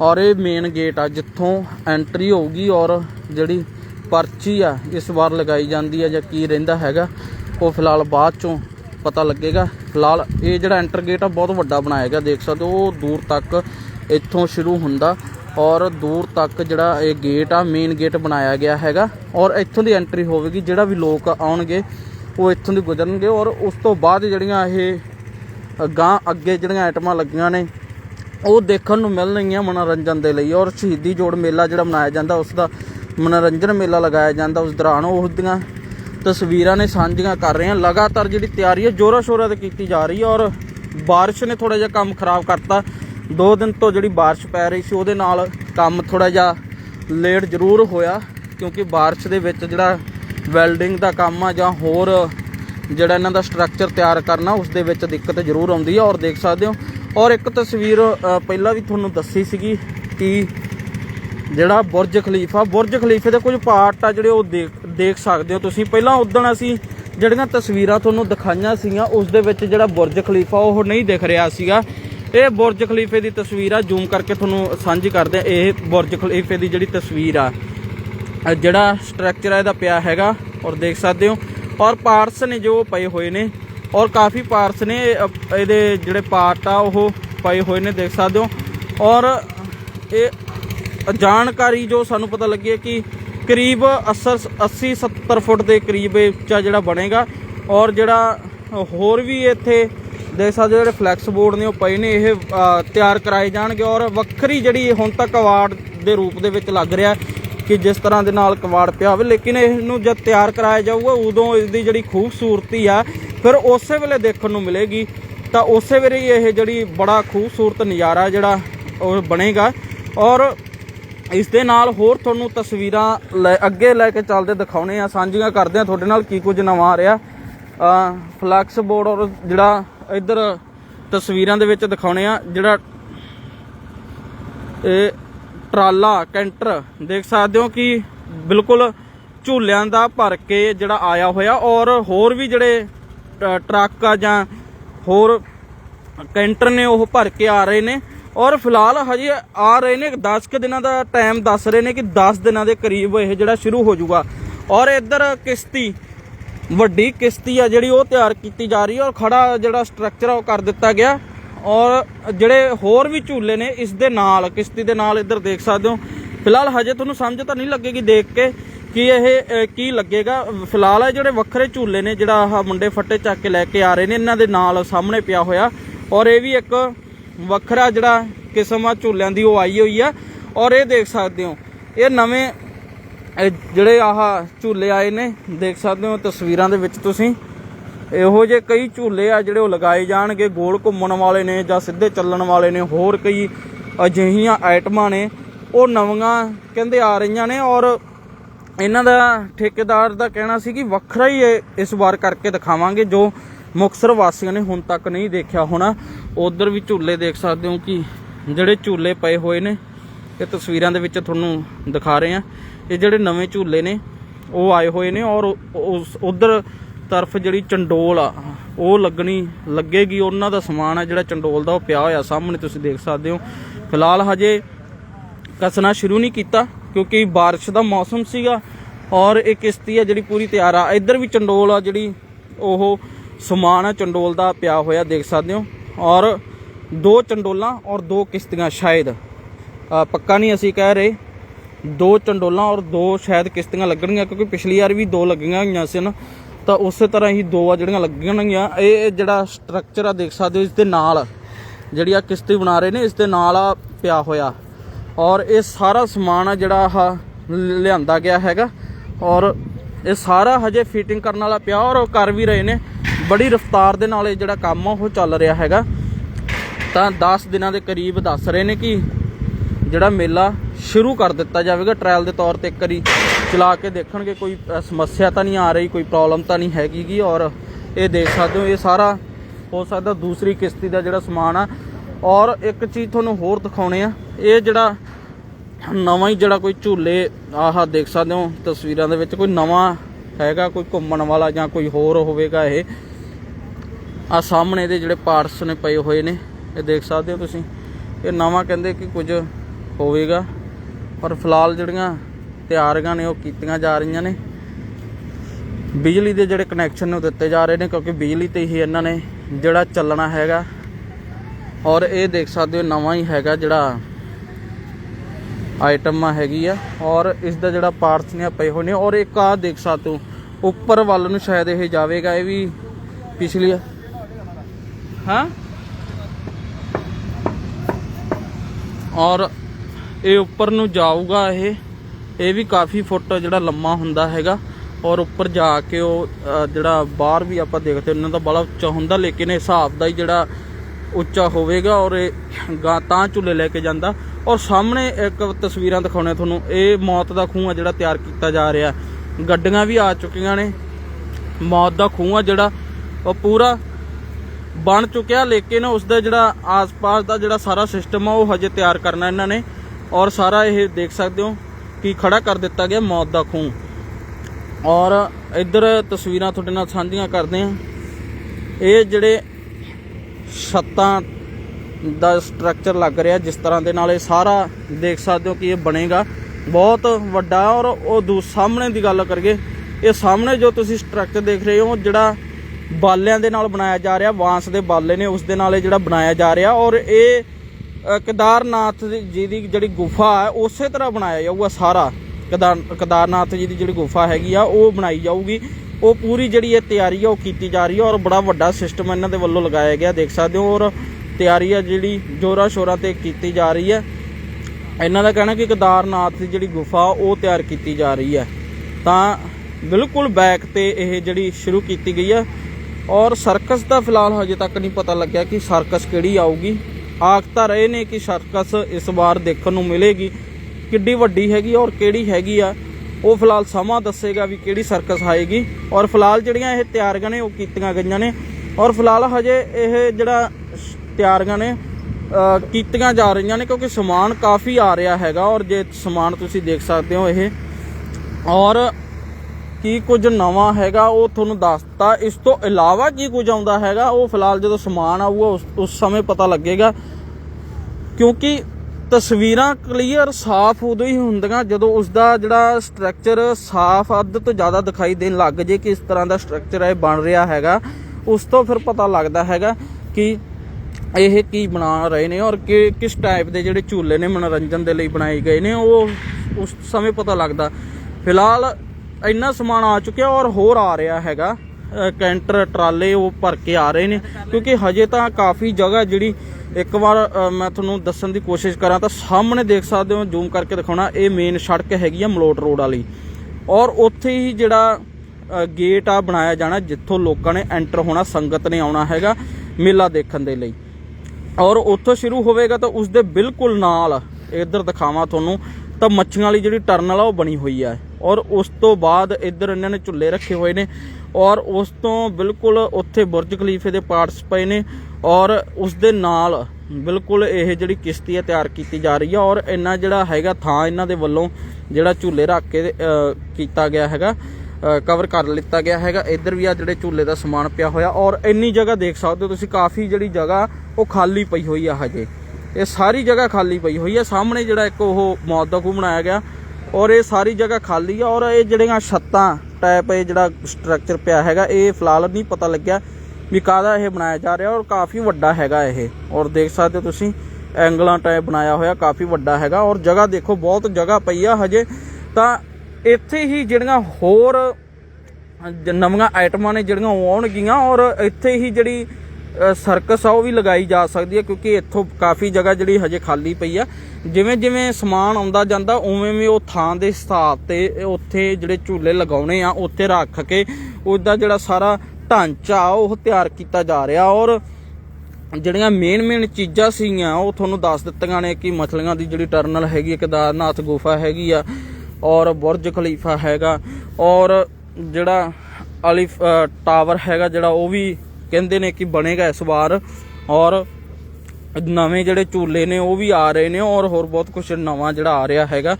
ਔਰ ਇਹ ਮੇਨ ਗੇਟ ਆ, ਜਿੱਥੋਂ ਐਂਟਰੀ ਹੋਊਗੀ ਔਰ ਜਿਹੜੀ ਪਰਚੀ ਆ, ਇਸ ਵਾਰ ਲਗਾਈ ਜਾਂਦੀ ਆ ਜਾਂ ਕੀ ਰਹਿੰਦਾ ਹੈਗਾ, ਉਹ ਫਿਲਹਾਲ ਬਾਅਦ ਚੋਂ ਪਤਾ ਲੱਗੇਗਾ। ਫਿਲਹਾਲ ਇਹ ਜਿਹੜਾ ਐਂਟਰ ਗੇਟ ਆ, ਬਹੁਤ ਵੱਡਾ ਬਣਾਇਆ ਗਿਆ, ਦੇਖ ਸਕਦੇ ਹੋ, ਉਹ ਦੂਰ ਤੱਕ ਇੱਥੋਂ ਸ਼ੁਰੂ ਹੁੰਦਾ ਔਰ ਦੂਰ ਤੱਕ ਜਿਹੜਾ ਇਹ ਗੇਟ ਆ ਮੇਨ ਗੇਟ ਬਣਾਇਆ ਗਿਆ ਹੈਗਾ ਔਰ ਇੱਥੋਂ ਦੀ ਐਂਟਰੀ ਹੋਵੇਗੀ, ਜਿਹੜਾ ਵੀ ਲੋਕ ਆਉਣਗੇ, ਉਹ ਇੱਥੋਂ ਦੀ ਗੁਜ਼ਰਨਗੇ ਔਰ ਉਸ ਤੋਂ ਬਾਅਦ ਜਿਹੜੀਆਂ ਇਹ ਗਾਂ ਅੱਗੇ ਜਿਹੜੀਆਂ ਆਈਟਮਾਂ ਲੱਗੀਆਂ ਨੇ ਉਹ ਦੇਖਣ ਨੂੰ ਮਿਲਣਗੀਆਂ ਮਨੋਰੰਜਨ ਦੇ ਲਈ ਔਰ ਸ਼ਹੀਦੀ ਜੋੜ ਮੇਲਾ ਜਿਹੜਾ ਮਨਾਇਆ ਜਾਂਦਾ, ਉਸ ਦਾ ਮਨੋਰੰਜਨ ਮੇਲਾ ਲਗਾਇਆ ਜਾਂਦਾ, ਉਸ ਦੌਰਾਨ ਉਸ ਦੀਆਂ ਤਸਵੀਰਾਂ ਨੇ ਸਾਂਝੀਆਂ ਕਰ ਰਹੇ ਹਾਂ ਲਗਾਤਾਰ ਜਿਹੜੀ ਤਿਆਰੀ ਹੈ, ਜ਼ੋਰਾਂ ਸ਼ੋਰਾਂ ਤੇ ਕੀਤੀ ਜਾ ਰਹੀ ਹੈ ਔਰ ਬਾਰਿਸ਼ ਨੇ ਥੋੜਾ ਜਿਹਾ ਕੰਮ ਖਰਾਬ ਕਰਤਾ। ਦੋ ਦਿਨ ਤੋਂ ਜਿਹੜੀ ਬਾਰਿਸ਼ ਪੈ ਰਹੀ ਸੀ, ਉਹਦੇ ਨਾਲ ਕੰਮ ਥੋੜਾ ਜਿਹਾ ਲੇਟ ਜ਼ਰੂਰ ਹੋਇਆ, ਕਿਉਂਕਿ ਬਾਰਿਸ਼ ਦੇ ਵਿੱਚ ਜਿਹੜਾ ਵੈਲਡਿੰਗ ਦਾ ਕੰਮ ਆ ਜਾਂ ਹੋਰ ਜਿਹੜਾ ਇਹਨਾਂ ਦਾ ਸਟਰਕਚਰ ਤਿਆਰ ਕਰਨਾ, ਉਸ ਦੇ ਵਿੱਚ ਦਿੱਕਤ ਜ਼ਰੂਰ ਆਉਂਦੀ ਹੈ। ਔਰ ਦੇਖ ਸਕਦੇ ਹੋ ਔਰ ਇੱਕ ਤਸਵੀਰ ਪਹਿਲਾਂ ਵੀ ਤੁਹਾਨੂੰ ਦੱਸੀ ਸੀਗੀ ਕਿ ਜਿਹੜਾ ਬੁਰਜ ਖਲੀਫਾ, ਬੁਰਜ ਖਲੀਫੇ ਦੇ ਕੁਝ ਪਾਰਟ ਆ ਜਿਹੜੇ ਉਹ ਦੇਖ ਸਕਦੇ ਹੋ ਤੁਸੀਂ। ਪਹਿਲਾਂ ਉਦੋਂ ਅਸੀਂ ਜਿਹੜੀਆਂ ਤਸਵੀਰਾਂ ਤੁਹਾਨੂੰ ਦਿਖਾਈਆਂ ਸੀਗੀਆਂ, ਉਸ ਦੇ ਵਿੱਚ ਜਿਹੜਾ ਬੁਰਜ ਖਲੀਫਾ ਉਹ ਨਹੀਂ ਦਿਖ ਰਿਹਾ ਸੀਗਾ। ਇਹ ਬੁਰਜ ਖਲੀਫੇ ਦੀ ਤਸਵੀਰ ਆ, ਜ਼ੂਮ ਕਰਕੇ ਤੁਹਾਨੂੰ ਸਾਂਝੀ ਕਰਦੇ ਆ ਇਹ ਬੁਰਜ ਖਲੀਫੇ ਦੀ ਜਿਹੜੀ ਤਸਵੀਰ ਆ ਜਿਹੜਾ ਸਟਰਕਚਰ ਹੈ ਇਹਦਾ ਪਿਆ ਹੈਗਾ, ਔਰ ਦੇਖ ਸਕਦੇ ਹੋ। ਔਰ ਪਾਰਟਸ ਨੇ ਜੋ ਪਏ ਹੋਏ ਨੇ ਔਰ ਕਾਫੀ ਪਾਰਟਸ ਨੇ ਇਹਦੇ ਜਿਹੜੇ ਪਾਰਟ ਆ, ਉਹ ਪਏ ਹੋਏ ਨੇ, ਦੇਖ ਸਕਦੇ ਹੋ। ਔਰ ਇਹ ਜਾਣਕਾਰੀ ਜੋ ਸਾਨੂੰ ਪਤਾ ਲੱਗੀ ਹੈ ਕਿ ਕਰੀਬ 80 70 ਫੁੱਟ ਦੇ ਕਰੀਬ ਇਹ ਉੱਚਾ ਜਿਹੜਾ ਬਣੇਗਾ। ਔਰ ਜਿਹੜਾ ਹੋਰ ਵੀ ਇੱਥੇ ਦੇਖ ਸਕਦੇ ਹੋ, ਜਿਹੜੇ ਫਲੈਕਸ ਬੋਰਡ ਨੇ, ਉਹ ਪਏ ਨੇ, ਇਹ ਤਿਆਰ ਕਰਾਏ ਜਾਣਗੇ। ਔਰ ਵੱਖਰੀ ਜਿਹੜੀ ਹੁਣ ਤੱਕ ਕਵਾੜ ਦੇ ਰੂਪ ਦੇ ਵਿੱਚ ਲੱਗ ਰਿਹਾ ਕਿ ਜਿਸ ਤਰ੍ਹਾਂ ਦੇ ਨਾਲ ਕਵਾੜ ਪਿਆ ਹੋਵੇ, ਲੇਕਿਨ ਇਹਨੂੰ ਜਦ ਤਿਆਰ ਕਰਾਇਆ ਜਾਊਗਾ, ਉਦੋਂ ਇਸ ਦੀ ਜਿਹੜੀ ਖੂਬਸੂਰਤੀ ਆ ਫਿਰ ਉਸੇ ਵੇਲੇ ਦੇਖਣ ਨੂੰ ਮਿਲੇਗੀ। ਤਾਂ ਉਸੇ ਵੇਲੇ ਇਹ ਜਿਹੜੀ ਬੜਾ ਖੂਬਸੂਰਤ ਨਜ਼ਾਰਾ ਜਿਹੜਾ ਉਹ ਬਣੇਗਾ। ਔਰ ਇਸ ਦੇ ਨਾਲ ਹੋਰ ਤੁਹਾਨੂੰ ਤਸਵੀਰਾਂ ਲੈ ਅੱਗੇ ਲੈ ਕੇ ਚੱਲਦੇ ਦਿਖਾਉਣੇ ਆ। ਸਾਂਝੀਆਂ ਕਰਦੇ ਆ। ਤੁਹਾਡੇ ਨਾਲ ਕੀ ਕੁਝ ਨਵਾਂ ਆ ਰਿਹਾ। ਫਲੈਕਸ ਬੋਰਡ ਔਰ ਜਿਹੜਾ ਇੱਧਰ ਤਸਵੀਰਾਂ ਦੇ ਵਿੱਚ ਦਿਖਾਉਣੇ ਆ। ਜਿਹੜਾ ਇਹ ਟਰਾਲਾ, ਕੈਂਟਰ ਦੇਖ ਸਕਦੇ ਹੋ ਕਿ ਬਿਲਕੁਲ ਝੂਲਿਆਂ ਦਾ ਭਰ ਕੇ ਜਿਹੜਾ ਆਇਆ ਹੋਇਆ। ਔਰ ਹੋਰ ਵੀ ਜਿਹੜੇ ਟਰੱਕ ਆ ਜਾਂ ਹੋਰ ਕੈਂਟਰ ਨੇ ਉਹ ਭਰ ਕੇ ਆ ਰਹੇ ਨੇ। ਔਰ ਫਿਲਹਾਲ ਹਜੇ ਆ ਰਹੇ ਨੇ 10 ਕੁ ਦਿਨਾਂ ਦਾ ਟਾਈਮ ਦੱਸ ਰਹੇ ਨੇ ਕਿ 10 ਦਿਨਾਂ ਦੇ ਕਰੀਬ ਇਹ ਜਿਹੜਾ ਸ਼ੁਰੂ ਹੋ ਜਾਊਗਾ। ਔਰ ਇੱਧਰ ਕਿਸ਼ਤੀ, ਵੱਡੀ ਕਿਸ਼ਤੀ ਆ ਜਿਹੜੀ ਉਹ ਤਿਆਰ ਕੀਤੀ ਜਾ ਰਹੀ ਹੈ ਔਰ ਖੜਾ ਜਿਹੜਾ ਸਟਰਕਚਰ ਆ ਉਹ ਕਰ ਦਿੱਤਾ ਗਿਆ। ਔਰ ਜਿਹੜੇ ਹੋਰ ਵੀ ਝੂਲੇ ਨੇ, ਇਸ ਦੇ ਨਾਲ, ਕਿਸ਼ਤੀ ਦੇ ਨਾਲ ਇੱਧਰ ਦੇਖ ਸਕਦੇ ਹੋ। ਫਿਲਹਾਲ ਹਜੇ ਤੁਹਾਨੂੰ ਸਮਝ ਤਾਂ ਨਹੀਂ ਲੱਗੇਗੀ ਦੇਖ ਕੇ ਕਿ ਇਹ ਅ, ਕੀ ਲੱਗੇਗਾ? ਫਿਲਹਾਲ ਇਹ ਜਿਹੜੇ ਵੱਖਰੇ ਝੂਲੇ ਨੇ ਜਿਹੜਾ ਆਹ ਮੁੰਡੇ ਫੱਟੇ ਚੱਕ ਕੇ ਲੈ ਕੇ ਆ ਰਹੇ ਨੇ ਇਹਨਾਂ ਦੇ ਨਾਲ ਸਾਹਮਣੇ ਪਿਆ ਹੋਇਆ। ਔਰ ਇਹ ਵੀ ਇੱਕ ਵੱਖਰਾ ਜਿਹੜਾ ਕਿਸਮ ਆ ਝੂਲਿਆਂ ਦੀ ਉਹ ਆਈ ਹੋਈ ਆ। ਔਰ ਇਹ ਦੇਖ ਸਕਦੇ ਹੋ ਇਹ ਨਵੇਂ ਇਹ ਜਿਹੜੇ ਆਹ ਝੂਲੇ ਆਏ ਨੇ ਦੇਖ ਸਕਦੇ ਹੋ ਤਸਵੀਰਾਂ ਦੇ ਵਿੱਚ ਤੁਸੀਂ। ਇਹੋ ਜਿਹੇ ਕਈ ਝੂਲੇ ਆ ਜਿਹੜੇ ਉਹ ਲਗਾਏ ਜਾਣਗੇ ਗੋਲ ਘੁੰਮਣ ਵਾਲੇ ਨੇ ਜਾਂ ਸਿੱਧੇ ਚੱਲਣ ਵਾਲੇ ਨੇ ਹੋਰ ਕਈ ਅਜਿਹੀਆਂ ਆਈਟਮਾਂ ਨੇ। ਉਹ ਨਵੀਆਂ ਕਹਿੰਦੇ ਆ ਰਹੀਆਂ ਨੇ ਔਰ ਇਹਨਾਂ ਦਾ ਠੇਕੇਦਾਰ ਦਾ ਕਹਿਣਾ ਸੀ ਕਿ ਵੱਖਰਾ ਹੀ ਇਹ ਇਸ ਵਾਰ ਕਰਕੇ ਦਿਖਾਵਾਂਗੇ, ਜੋ ਮੁਕਤਸਰ ਵਾਸੀਆਂ ਨੇ ਹੁਣ ਤੱਕ ਨਹੀਂ ਦੇਖਿਆ ਹੋਣਾ। ਉਧਰ ਵੀ ਝੂਲੇ ਦੇਖ ਸਕਦੇ ਹੋ ਕਿ ਜਿਹੜੇ ਝੂਲੇ ਪਏ ਹੋਏ ਨੇ, ਇਹ ਤਸਵੀਰਾਂ ਦੇ ਵਿੱਚ ਤੁਹਾਨੂੰ ਦਿਖਾ ਰਹੇ ਆ ਇਹ ਜਿਹੜੇ ਨਵੇਂ ਝੂਲੇ ਨੇ, ਉਹ ਆਏ ਹੋਏ ਨੇ ਔਰ ਉਸ ਉਧਰ ਤਰਫ ਜਿਹੜੀ ਚੰਡੋਲ ਆ, ਉਹ ਲੱਗਣੀ, ਲੱਗੇਗੀ। ਉਹਨਾਂ ਦਾ ਸਮਾਨ ਆ ਜਿਹੜਾ ਚੰਡੋਲ ਦਾ, ਉਹ ਪਿਆ ਹੋਇਆ ਸਾਹਮਣੇ ਤੁਸੀਂ ਦੇਖ ਸਕਦੇ ਹੋ। ਫਿਲਹਾਲ ਹਜੇ ਕਸਣਾ ਸ਼ੁਰੂ ਨਹੀਂ ਕੀਤਾ। ਕਿਉਂਕਿ ਬਾਰਿਸ਼ ਦਾ ਮੌਸਮ ਸੀਗਾ ਔਰ ਇਹ ਕਿਸ਼ਤੀ ਆ ਜਿਹੜੀ ਪੂਰੀ ਤਿਆਰ ਆ। ਇੱਧਰ ਵੀ ਚੰਡੋਲ ਆ ਜਿਹੜੀ ਉਹ ਸਮਾਨ ਆ, ਚੰਡੋਲ ਦਾ ਪਿਆ ਹੋਇਆ, ਦੇਖ ਸਕਦੇ ਹੋ। ਔਰ ਦੋ ਚੰਡੋਲਾਂ ਔਰ ਦੋ ਕਿਸ਼ਤੀਆਂ ਸ਼ਾਇਦ। ਪੱਕਾ ਨਹੀਂ ਅਸੀਂ ਕਹਿ ਰਹੇ। ਦੋ ਚੰਡੋਲਾਂ ਔਰ ਦੋ ਸ਼ਾਇਦ ਕਿਸ਼ਤੀਆਂ ਲੱਗਣਗੀਆਂ, ਕਿਉਂਕਿ ਪਿਛਲੀ ਵਾਰ ਵੀ ਦੋ ਲੱਗੀਆਂ ਹੋਈਆਂ ਸਨ ਤਾਂ ਉਸੇ ਤਰ੍ਹਾਂ ਹੀ ਦੋ ਆ ਜਿਹੜੀਆਂ ਲੱਗਣਗੀਆਂ ਇਹ ਜਿਹੜਾ ਸਟਰਕਚਰ ਆ, ਦੇਖ ਸਕਦੇ ਹੋ, ਇਸ ਦੇ ਨਾਲ ਜਿਹੜੀ ਆ ਕਿਸ਼ਤੀ ਬਣਾ ਰਹੇ ਨੇ, ਇਸ ਦੇ ਨਾਲ ਆ ਪਿਆ ਹੋਇਆ। ਔਰ ਇਹ ਸਾਰਾ ਸਮਾਨ ਆ ਜਿਹੜਾ ਆਹ ਲਿਆਂਦਾ ਗਿਆ ਹੈਗਾ। ਔਰ ਇਹ ਸਾਰਾ ਹਜੇ ਫਿਟਿੰਗ ਕਰਨ ਵਾਲਾ ਪਿਆ ਔਰ ਉਹ ਕਰ ਵੀ ਰਹੇ ਨੇ। ਬੜੀ ਰਫਤਾਰ ਦੇ ਨਾਲ ਇਹ ਜਿਹੜਾ ਕੰਮ ਆ, ਉਹ ਚੱਲ ਰਿਹਾ ਹੈਗਾ। ਤਾਂ 10 ਦਿਨਾਂ ਦੇ ਕਰੀਬ ਦੱਸ ਰਹੇ ਨੇ ਕਿ ਜਿਹੜਾ ਮੇਲਾ ਸ਼ੁਰੂ ਕਰ ਦਿੱਤਾ ਜਾਵੇਗਾ ਟ੍ਰਾਇਲ ਦੇ ਤੌਰ ਤੇ ਇੱਕ ਵਾਰੀ। ਚਲਾ ਕੇ ਦੇਖਣਗੇ, ਕੋਈ ਸਮੱਸਿਆ ਤਾਂ ਨਹੀਂ ਆ ਰਹੀ, ਕੋਈ ਪ੍ਰੋਬਲਮ ਤਾਂ ਨਹੀਂ ਹੈਗੀਗੀ ਔਰ ਇਹ ਦੇਖ ਸਕਦੇ ਹੋ, ਇਹ ਸਾਰਾ ਹੋ ਸਕਦਾ ਦੂਸਰੀ ਕਿਸ਼ਤੀ ਦਾ ਜਿਹੜਾ ਸਮਾਨ ਆ। ਔਰ ਇੱਕ ਚੀਜ਼ ਤੁਹਾਨੂੰ ਹੋਰ ਦਿਖਾਉਣੇ ਆ। ਇਹ ਜਿਹੜਾ ਨਵਾਂ ਹੀ ਜਿਹੜਾ ਕੋਈ ਝੂਲੇ ਆਹ ਦੇਖ ਸਕਦੇ ਹੋ ਤਸਵੀਰਾਂ ਦੇ ਵਿੱਚ, ਕੋਈ ਨਵਾਂ ਹੈਗਾ, ਕੋਈ ਘੁੰਮਣ ਵਾਲਾ ਜਾਂ ਕੋਈ ਹੋਰ ਹੋਵੇਗਾ ਇਹ। ਆ ਸਾਹਮਣੇ ਦੇ ਜਿਹੜੇ ਪਾਰਟਸ ਨੇ ਪਏ ਹੋਏ ਨੇ, ਇਹ ਦੇਖ ਸਕਦੇ ਹੋ ਤੁਸੀਂ। ਇਹ ਨਵਾਂ ਕਹਿੰਦੇ ਕਿ ਕੁਝ ਹੋਵੇਗਾ, ਪਰ ਫਿਲਹਾਲ ਜਿਹੜੀਆਂ ਤਿਆਰੀਆਂ ਨੇ ਉਹ ਕੀਤੀਆਂ ਜਾ ਰਹੀਆਂ ਨੇ। ਬਿਜਲੀ ਦੇ ਜਿਹੜੇ ਕਨੈਕਸ਼ਨ ਨੇ ਉਹ ਦਿੱਤੇ ਜਾ ਰਹੇ ਨੇ, ਕਿਉਂਕਿ ਬਿਜਲੀ ਤੇ ਹੀ ਇਹਨਾਂ ਨੇ ਜਿਹੜਾ ਚੱਲਣਾ ਹੈਗਾ। ਔਰ ਇਹ ਦੇਖ ਸਕਦੇ ਹੋ ਨਵਾਂ ਹੀ ਹੈਗਾ ਜਿਹੜਾ ਆਈਟਮ ਹੈਗੀ ਆ ਔਰ ਇਸ ਦਾ ਜਿਹੜਾ ਪਾਰਟਸ ਨੇ ਪਏ ਹੋਏ ਨੇ ਔਰ ਇੱਕ ਆ ਦੇਖ ਸਕਦੇ ਹੋ, ਉੱਪਰ ਵੱਲ ਨੂੰ ਸ਼ਾਇਦ ਇਹ ਜਾਵੇਗਾ, ਇਹ ਵੀ ਪਿਛਲੀ ਹਾਂ? ਔਰ ਇਹ ਉੱਪਰ ਨੂੰ ਜਾਊਗਾ ਇਹ ਇਹ ਵੀ ਕਾਫੀ ਫੁੱਟ ਜਿਹੜਾ ਲੰਮਾ ਹੁੰਦਾ ਹੈਗਾ, ਔਰ ਉੱਪਰ ਜਾ ਕੇ ਉਹ ਜਿਹੜਾ ਬਾਹਰ ਵੀ ਆਪਾਂ ਦੇਖਦੇ ਉਹਨਾਂ ਦਾ ਬੜਾ ਉੱਚਾ ਹੁੰਦਾ, ਲੇਕਿਨ ਇਹ ਹਿਸਾਬ ਦਾ ਹੀ ਜਿਹੜਾ ਉੱਚਾ ਹੋਵੇਗਾ ਔਰ ਇਹ ਗਾਂ ਤਾਂ ਝੁੱਲੇ ਲੈ ਕੇ ਜਾਂਦਾ ਔਰ ਸਾਹਮਣੇ ਇੱਕ ਤਸਵੀਰਾਂ ਦਿਖਾਉਣੇ ਤੁਹਾਨੂੰ। ਇਹ ਮੌਤ ਦਾ ਖੂਹ ਆ ਜਿਹੜਾ ਤਿਆਰ ਕੀਤਾ ਜਾ ਰਿਹਾ। ਗੱਡੀਆਂ ਵੀ ਆ ਚੁੱਕੀਆਂ ਨੇ। ਮੌਤ ਦਾ ਖੂਹ ਆ ਜਿਹੜਾ, ਉਹ ਪੂਰਾ ਬਣ ਚੁੱਕਿਆ, ਲੇਕਿਨ ਉਸ ਦਾ ਜਿਹੜਾ ਆਸ-ਪਾਸ ਦਾ ਜਿਹੜਾ ਸਾਰਾ ਸਿਸਟਮ ਆ, ਉਹ ਹਜੇ ਤਿਆਰ ਕਰਨਾ ਇਹਨਾਂ ਨੇ। ਔਰ ਸਾਰਾ ਇਹ ਦੇਖ ਸਕਦੇ ਹੋ ਕਿ ਖੜਾ ਕਰ ਦਿੱਤਾ ਗਿਆ ਮੌਤ ਦਾ ਖੂਹ। ਔਰ ਇੱਧਰ ਤਸਵੀਰਾਂ ਤੁਹਾਡੇ ਨਾਲ ਸਾਂਝੀਆਂ ਕਰਦੇ ਹਾਂ। ਇਹ ਜਿਹੜੇ ਛੱਤਾਂ ਦਾ ਸਟਰਕਚਰ ਲੱਗ ਰਿਹਾ, ਜਿਸ ਤਰ੍ਹਾਂ ਦੇ ਨਾਲ ਇਹ ਸਾਰਾ ਦੇਖ ਸਕਦੇ ਹੋ ਕਿ ਇਹ ਬਣੇਗਾ। ਬਹੁਤ ਵੱਡਾ ਔਰ ਉਹ ਦੂ, ਸਾਹਮਣੇ ਦੀ ਗੱਲ ਕਰੀਏ, ਇਹ ਸਾਹਮਣੇ ਜੋ ਤੁਸੀਂ ਸਟਰਕਚਰ ਦੇਖ ਰਹੇ ਹੋ, ਜਿਹੜਾ ਬਾਲਿਆਂ ਦੇ ਨਾਲ ਬਣਾਇਆ ਜਾ ਰਿਹਾ ਵਾਂਸ ਦੇ ਬਾਲੇ ਨੇ ਉਸ ਦੇ ਨਾਲ ਇਹ ਜਿਹੜਾ ਬਣਾਇਆ ਜਾ ਰਿਹਾ ਔਰ ਇਹ ਕੇਦਾਰਨਾਥ ਜੀ ਦੀ ਜਿਹੜੀ ਗੁਫਾ ਹੈ, ਉਸੇ ਤਰ੍ਹਾਂ ਬਣਾਇਆ ਜਾਊਗਾ ਸਾਰਾ। ਕੇਦਾਰ, ਕੇਦਾਰਨਾਥ ਜੀ ਦੀ ਜਿਹੜੀ ਗੁਫਾ ਹੈਗੀ ਆ, ਉਹ ਬਣਾਈ ਜਾਊਗੀ। ਉਹ ਪੂਰੀ ਜਿਹੜੀ ਇਹ ਤਿਆਰੀ ਆ, ਉਹ ਕੀਤੀ ਜਾ ਰਹੀ ਹੈ ਔਰ ਬੜਾ ਵੱਡਾ ਸਿਸਟਮ ਇਹਨਾਂ ਦੇ ਵੱਲੋਂ ਲਗਾਇਆ ਗਿਆ, ਦੇਖ ਸਕਦੇ ਹੋ ਔਰ ਤਿਆਰੀ ਆ ਜਿਹੜੀ ਜੋਰਾ ਸ਼ੋਰਾਂ ਤੇ ਕੀਤੀ ਜਾ ਰਹੀ ਹੈ। ਇਹਨਾਂ ਦਾ ਕਹਿਣਾ ਕਿ ਕੇਦਾਰਨਾਥ ਦੀ ਜਿਹੜੀ ਗੁਫਾ, ਉਹ ਤਿਆਰ ਕੀਤੀ ਜਾ ਰਹੀ ਹੈ। ਤਾਂ ਬਿਲਕੁਲ ਬੈਕ ਤੇ ਇਹ ਜਿਹੜੀ ਸ਼ੁਰੂ ਕੀਤੀ ਗਈ ਹੈ। ਔਰ ਸਰਕਸ ਦਾ ਫਿਲਹਾਲ ਹਜੇ ਤੱਕ ਨਹੀਂ ਪਤਾ ਲੱਗਿਆ ਕਿ ਸਰਕਸ ਕਿਹੜੀ ਆਊਗੀ। ਆਖ ਤਾਂ ਰਹੇ ਨੇ ਕਿ ਸਰਕਸ ਇਸ ਵਾਰ ਦੇਖਣ ਨੂੰ ਮਿਲੇਗੀ। ਕਿੱਡੀ ਵੱਡੀ ਹੈਗੀ ਔਰ ਕਿਹੜੀ ਹੈਗੀ ਆ, ਉਹ ਫਿਲਹਾਲ ਸਮਾਂ ਦੱਸੇਗਾ ਵੀ ਕਿਹੜੀ ਸਰਕਸ ਆਏਗੀ। ਔਰ ਫਿਲਹਾਲ ਜਿਹੜੀਆਂ ਇਹ ਤਿਆਰੀਆਂ ਨੇ, ਉਹ ਕੀਤੀਆਂ ਗਈਆਂ ਨੇ। ਔਰ ਫਿਲਹਾਲ ਹਜੇ ਇਹ ਜਿਹੜਾ ਤਿਆਰੀਆਂ ਨੇ ਕੀਤੀਆਂ ਜਾ ਰਹੀਆਂ ਨੇ ਕਿਉਂਕਿ ਸਮਾਨ ਕਾਫੀ ਆ ਰਿਹਾ ਹੈਗਾ ਔਰ ਜੇ ਸਮਾਨ ਤੁਸੀਂ ਦੇਖ ਸਕਦੇ ਹੋ ਇਹ। ਔਰ ਕੀ ਕੁਝ ਨਵਾਂ ਹੈਗਾ ਉਹ ਤੁਹਾਨੂੰ ਦੱਸਤਾ। ਇਸ ਤੋਂ ਇਲਾਵਾ ਕੀ ਕੁਝ ਆਉਂਦਾ ਹੈਗਾ ਉਹ ਫਿਲਹਾਲ ਜਦੋਂ ਸਮਾਨ ਆਊਗਾ ਉਸ, ਉਸ ਸਮੇਂ ਪਤਾ ਲੱਗੇਗਾ। ਕਿਉਂਕਿ ਤਸਵੀਰਾਂ ਕਲੀਅਰ ਸਾਫ਼ ਉਦੋਂ ਹੀ ਹੁੰਦੀਆਂ ਜਦੋਂ ਉਸ ਦਾ ਜਿਹੜਾ ਸਟਰਕਚਰ ਸਾਫ਼ ਅੱਧ ਤੋਂ ਜ਼ਿਆਦਾ ਦਿਖਾਈ ਦੇਣ ਲੱਗ ਜੇ ਕਿ ਇਸ ਤਰ੍ਹਾਂ ਦਾ ਸਟਰਕਚਰ ਇਹ ਬਣ ਰਿਹਾ ਹੈਗਾ ਉਸ ਤੋਂ ਫਿਰ ਪਤਾ ਲੱਗਦਾ ਹੈਗਾ ਕਿ ਇਹ ਕੀ ਬਣਾ ਰਹੇ ਨੇ ਔਰ ਕਿ ਕਿਸ ਟਾਈਪ ਦੇ ਜਿਹੜੇ ਝੂਲੇ ਨੇ ਮਨੋਰੰਜਨ ਦੇ ਲਈ ਬਣਾਏ ਗਏ ਨੇ, ਉਹ ਉਸ ਸਮੇਂ ਪਤਾ ਲੱਗਦਾ। ਫਿਲਹਾਲ ਇੰਨਾ ਸਮਾਨ ਆ ਚੁੱਕਿਆ ਔਰ ਹੋਰ ਆ ਰਿਹਾ ਹੈਗਾ। ਕੈਂਟਰ, ਟਰਾਲੇ ਉਹ ਭਰ ਕੇ ਆ ਰਹੇ ਨੇ, ਕਿਉਂਕਿ ਹਜੇ ਤਾਂ ਕਾਫੀ ਜਗ੍ਹਾ ਜਿਹੜੀ ਇੱਕ ਵਾਰ ਮੈਂ ਤੁਹਾਨੂੰ ਦੱਸਣ ਦੀ ਕੋਸ਼ਿਸ਼ ਕਰਾਂ ਤਾਂ ਸਾਹਮਣੇ ਦੇਖ ਸਕਦੇ ਹੋ, ਜ਼ੂਮ ਕਰਕੇ ਦਿਖਾਉਣਾ, ਇਹ ਮੇਨ ਸੜਕ ਹੈਗੀ ਆ ਮਲੋਟ ਰੋਡ ਵਾਲੀ। ਔਰ ਉੱਥੇ ਹੀ ਜਿਹੜਾ ਗੇਟ ਆ ਬਣਾਇਆ ਜਾਣਾ, ਜਿੱਥੋਂ ਲੋਕਾਂ ਨੇ ਐਂਟਰ ਹੋਣਾ, ਸੰਗਤ ਨੇ ਆਉਣਾ ਹੈਗਾ ਮੇਲਾ ਦੇਖਣ ਦੇ ਲਈ। ਔਰ ਉੱਥੋਂ ਸ਼ੁਰੂ ਹੋਵੇਗਾ ਤਾਂ ਉਸ ਦੇ ਬਿਲਕੁਲ ਨਾਲ ਇੱਧਰ ਦਿਖਾਵਾਂ ਤੁਹਾਨੂੰ, ਤਾਂ ਮੱਛੀਆਂ ਵਾਲੀ ਜਿਹੜੀ ਟਰਨਲ ਆ ਉਹ ਬਣੀ ਹੋਈ ਹੈ ਔਰ ਉਸ ਤੋਂ ਬਾਅਦ ਇੱਧਰ ਇਹਨਾਂ ਨੇ ਝੁੱਲੇ ਰੱਖੇ ਹੋਏ ਨੇ ਔਰ ਉਸ ਤੋਂ ਬਿਲਕੁਲ ਉੱਥੇ ਬੁਰਜ ਖਲੀਫੇ ਦੇ ਪਾਰਟਸ ਪਏ ਨੇ ਔਰ ਉਸ ਦੇ ਨਾਲ ਬਿਲਕੁਲ ਇਹ ਜਿਹੜੀ ਕਿਸ਼ਤੀ ਹੈ ਤਿਆਰ ਕੀਤੀ ਜਾ ਰਹੀ ਹੈ ਔਰ ਇੰਨਾ ਜਿਹੜਾ ਹੈਗਾ ਥਾਂ ਇਹਨਾਂ ਦੇ ਵੱਲੋਂ ਜਿਹੜਾ ਝੂਲੇ ਰੱਖ ਕੇ ਕੀਤਾ ਗਿਆ ਹੈਗਾ ਕਵਰ ਕਰ ਲਿੱਤਾ ਗਿਆ ਹੈਗਾ। ਇੱਧਰ ਵੀ ਆ ਜਿਹੜੇ ਝੂਲੇ ਦਾ ਸਮਾਨ ਪਿਆ ਹੋਇਆ ਔਰ ਇੰਨੀ ਜਗ੍ਹਾ ਦੇਖ ਸਕਦੇ ਹੋ ਤੁਸੀਂ, ਕਾਫੀ ਜਿਹੜੀ ਜਗ੍ਹਾ ਉਹ ਖਾਲੀ ਪਈ ਹੋਈ ਆ ਹਜੇ। ਇਹ ਸਾਰੀ ਜਗ੍ਹਾ ਖਾਲੀ ਪਈ ਹੋਈ ਆ। ਸਾਹਮਣੇ ਜਿਹੜਾ ਇੱਕ ਉਹ ਮੌਤ ਦਾ ਖੂਹ ਬਣਾਇਆ ਗਿਆ। ਔਰ ਇਹ ਸਾਰੀ ਜਗ੍ਹਾ ਖਾਲੀ ਆ। ਔਰ ਇਹ ਜਿਹੜੀਆਂ ਛੱਤਾਂ ਟਾਈਪ ਇਹ ਜਿਹੜਾ ਸਟਰਕਚਰ ਪਿਆ ਹੈਗਾ, ਇਹ ਫਿਲਹਾਲ ਨਹੀਂ ਪਤਾ ਲੱਗਿਆ ਵੀ ਕਾਹਦਾ ਇਹ ਬਣਾਇਆ ਜਾ ਰਿਹਾ। ਔਰ ਕਾਫੀ ਵੱਡਾ ਹੈਗਾ ਇਹ। ਔਰ ਦੇਖ ਸਕਦੇ ਹੋ ਤੁਸੀਂ, ਐਂਗਲਾਂ ਟਾਈਪ ਬਣਾਇਆ ਹੋਇਆ, ਕਾਫੀ ਵੱਡਾ ਹੈਗਾ। ਔਰ ਜਗ੍ਹਾ ਦੇਖੋ, ਬਹੁਤ ਜਗ੍ਹਾ ਪਈ ਆ ਹਜੇ। ਤਾਂ ਇੱਥੇ ਹੀ ਜਿਹੜੀਆਂ ਹੋਰ ਨਵੀਆਂ ਆਈਟਮਾਂ ਨੇ ਜਿਹੜੀਆਂ ਉਹ ਆਉਣਗੀਆਂ। ਔਰ ਇੱਥੇ ਹੀ ਜਿਹੜੀ ਸਰਕਸ ਆ, ਉਹ ਵੀ ਲਗਾਈ ਜਾ ਸਕਦੀ ਹੈ, ਕਿਉਂਕਿ ਇੱਥੋਂ ਕਾਫੀ ਜਗ੍ਹਾ ਜਿਹੜੀ ਹਜੇ ਖਾਲੀ ਪਈ ਆ। ਜਿਵੇਂ ਜਿਵੇਂ ਸਮਾਨ ਆਉਂਦਾ ਜਾਂਦਾ, ਉਵੇਂ ਵੀ ਉਹ ਥਾਂ ਦੇ ਹਿਸਾਬ ਤੇ ਉੱਥੇ ਜਿਹੜੇ ਝੂਲੇ ਲਗਾਉਣੇ ਆ, ਉੱਥੇ ਰੱਖ ਕੇ ਉਹਦਾ ਜਿਹੜਾ ਸਾਰਾ ਢਾਂਚਾ ਉਹ ਤਿਆਰ ਕੀਤਾ ਜਾ ਰਿਹਾ। ਔਰ ਜਿਹੜੀਆਂ ਮੇਨ ਮੇਨ ਚੀਜ਼ਾਂ ਸੀਗੀਆਂ, ਉਹ ਤੁਹਾਨੂੰ ਦੱਸ ਦਿੱਤੀਆਂ ਨੇ ਕਿ ਮਛਲੀਆਂ ਦੀ ਜਿਹੜੀ ਟਰਨਲ ਹੈਗੀ ਕੇਦਾਰਨਾਥ ਗੁਫਾ ਹੈਗੀ ਆ, ਔਰ ਬੁਰਜ ਖਲੀਫਾ ਹੈਗਾ, ਔਰ ਜਿਹੜਾ ਅਲਿਫ ਟਾਵਰ ਹੈਗਾ ਜਿਹੜਾ, ਉਹ ਵੀ ਕਹਿੰਦੇ ਨੇ ਕਿ ਬਣੇਗਾ ਇਸ ਵਾਰ ਔਰ ਨਵੇਂ ਜਿਹੜੇ ਝੂਲੇ ਨੇ ਉਹ ਵੀ ਆ ਰਹੇ ਨੇ ਔਰ ਹੋਰ ਬਹੁਤ ਕੁਝ ਨਵਾਂ ਜਿਹੜਾ ਆ ਰਿਹਾ ਹੈਗਾ।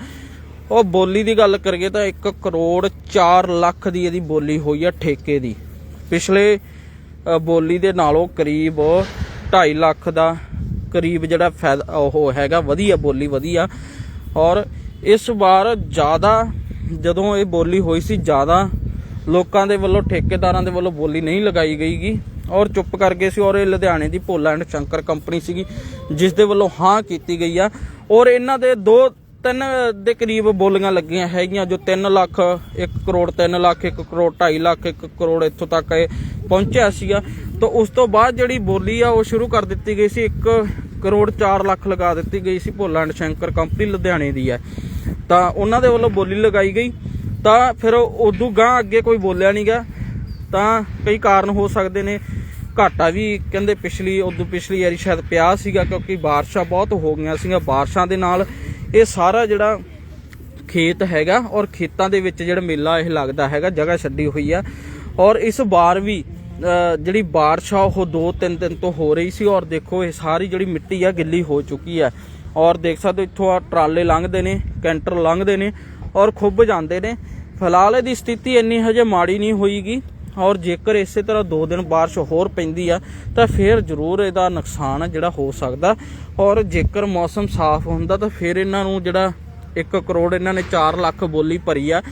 ਉਹ ਬੋਲੀ ਦੀ ਗੱਲ ਕਰੀਏ ਤਾਂ 1 ਕਰੋੜ 4 ਲੱਖ ਦੀ ਇਹਦੀ ਬੋਲੀ ਹੋਈ ਆ ਠੇਕੇ ਦੀ। ਪਿਛਲੇ ਬੋਲੀ ਦੇ ਨਾਲੋਂ ਕਰੀਬ 2.5 ਲੱਖ ਦਾ ਕਰੀਬ ਜਿਹੜਾ ਫਾਇਦਾ ਉਹ ਹੈਗਾ, ਵਧੀਆ ਬੋਲੀ ਵਧੀਆ। ਔਰ ਇਸ ਵਾਰ ਜ਼ਿਆਦਾ ਜਦੋਂ ਇਹ ਬੋਲੀ ਹੋਈ ਸੀ, ਜ਼ਿਆਦਾ ਲੋਕਾਂ ਦੇ ਵੱਲੋਂ, ਠੇਕੇਦਾਰਾਂ ਦੇ ਵੱਲੋਂ ਬੋਲੀ ਨਹੀਂ ਲਗਾਈ ਗਈਗੀ। ਔਰ ਚੁੱਪ ਕਰ ਗਏ ਸੀ ਔਰ ਇਹ ਲੁਧਿਆਣੇ ਦੀ ਭੋਲਾ ਐਂਡ ਸ਼ੰਕਰ ਕੰਪਨੀ ਸੀਗੀ, ਜਿਸ ਦੇ ਵੱਲੋਂ ਹਾਂ ਕੀਤੀ ਗਈ ਆ। ਔਰ ਇਹਨਾਂ ਦੇ ਦੋ ਤਿੰਨ ਦੇ ਕਰੀਬ ਬੋਲੀਆਂ ਲੱਗੀਆਂ ਹੈਗੀਆਂ, ਜੋ 3 ਲੱਖ 1 ਕਰੋੜ 3 ਲੱਖ 1 ਕਰੋੜ 2.5 ਲੱਖ 1 ਕਰੋੜ ਇੱਥੋਂ ਤੱਕ ਇਹ ਪਹੁੰਚਿਆ ਸੀਗਾ। ਤਾਂ ਉਸ ਤੋਂ ਬਾਅਦ ਜਿਹੜੀ ਬੋਲੀ ਆ, ਉਹ ਸ਼ੁਰੂ ਕਰ ਦਿੱਤੀ ਗਈ ਸੀ 1 ਕਰੋੜ 4 ਲੱਖ ਲਗਾ ਦਿੱਤੀ ਗਈ ਸੀ ਭੋਲਾ ਐਂਡ ਸ਼ੰਕਰ ਕੰਪਨੀ ਲੁਧਿਆਣੇ ਦੀ ਹੈ ਤਾਂ ਉਹਨਾਂ ਦੇ ਵੱਲੋਂ ਬੋਲੀ ਲਗਾਈ ਗਈ। ਤਾਂ ਫਿਰ ਉਦੋਂ ਗਾਂ ਅੱਗੇ ਕੋਈ ਬੋਲਿਆ ਨਹੀਂ ਗਿਆ ਤਾਂ ਕਈ ਕਾਰਨ ਹੋ ਸਕਦੇ ਨੇ। ਘਾਟਾ ਵੀ ਕਹਿੰਦੇ ਪਿਛਲੀ, ਉਦੋਂ ਪਿਛਲੀ ਵਾਰੀ ਸ਼ਾਇਦ ਪਿਆ ਸੀਗਾ ਕਿਉਂਕਿ ਬਾਰਿਸ਼ਾਂ ਬਹੁਤ ਹੋ ਗਈਆਂ ਸੀਗੀਆਂ। ਬਾਰਿਸ਼ਾਂ ਦੇ ਨਾਲ ਇਹ ਸਾਰਾ ਜਿਹੜਾ ਖੇਤ ਹੈਗਾ ਔਰ ਖੇਤਾਂ ਦੇ ਵਿੱਚ ਜਿਹੜਾ ਮੇਲਾ ਇਹ ਲੱਗਦਾ ਹੈਗਾ, ਜਗ੍ਹਾ ਛੱਡੀ ਹੋਈ ਆ। ਔਰ ਇਸ ਵਾਰ ਵੀ ਜਿਹੜੀ ਬਾਰਿਸ਼ ਆ, ਉਹ 2-3 ਦਿਨ ਤੋਂ ਹੋ ਰਹੀ ਸੀ ਔਰ ਦੇਖੋ ਇਹ ਸਾਰੀ ਜਿਹੜੀ ਮਿੱਟੀ ਆ, ਗਿੱਲੀ ਹੋ ਚੁੱਕੀ ਆ। ਔਰ ਦੇਖ ਸਕਦੇ ਹੋ ਇੱਥੋਂ ਆ ਟਰਾਲੇ ਲੰਘਦੇ ਨੇ, ਕੈਂਟਰ ਲੰਘਦੇ ਨੇ ਔਰ ਖੁੱਬ ਜਾਂਦੇ ਨੇ। ਫਿਲਹਾਲ ਇਹਦੀ ਸਥਿਤੀ ਇੰਨੀ ਹਜੇ ਮਾੜੀ ਨਹੀਂ ਹੋਈਗੀ। ਔਰ ਜੇਕਰ ਇਸੇ ਤਰ੍ਹਾਂ 2 ਦਿਨ ਬਾਰਿਸ਼ ਹੋਰ ਪੈਂਦੀ ਆ, ਤਾਂ ਫਿਰ ਜ਼ਰੂਰ ਇਹਦਾ ਨੁਕਸਾਨ ਜਿਹੜਾ ਹੋ ਸਕਦਾ। ਔਰ ਜੇਕਰ ਮੌਸਮ ਸਾਫ਼ ਹੁੰਦਾ, ਤਾਂ ਫਿਰ ਇਹਨਾਂ ਨੂੰ ਜਿਹੜਾ 1 ਕਰੋੜ ਇਹਨਾਂ ਨੇ 4 ਲੱਖ ਬੋਲੀ ਭਰੀ ਆ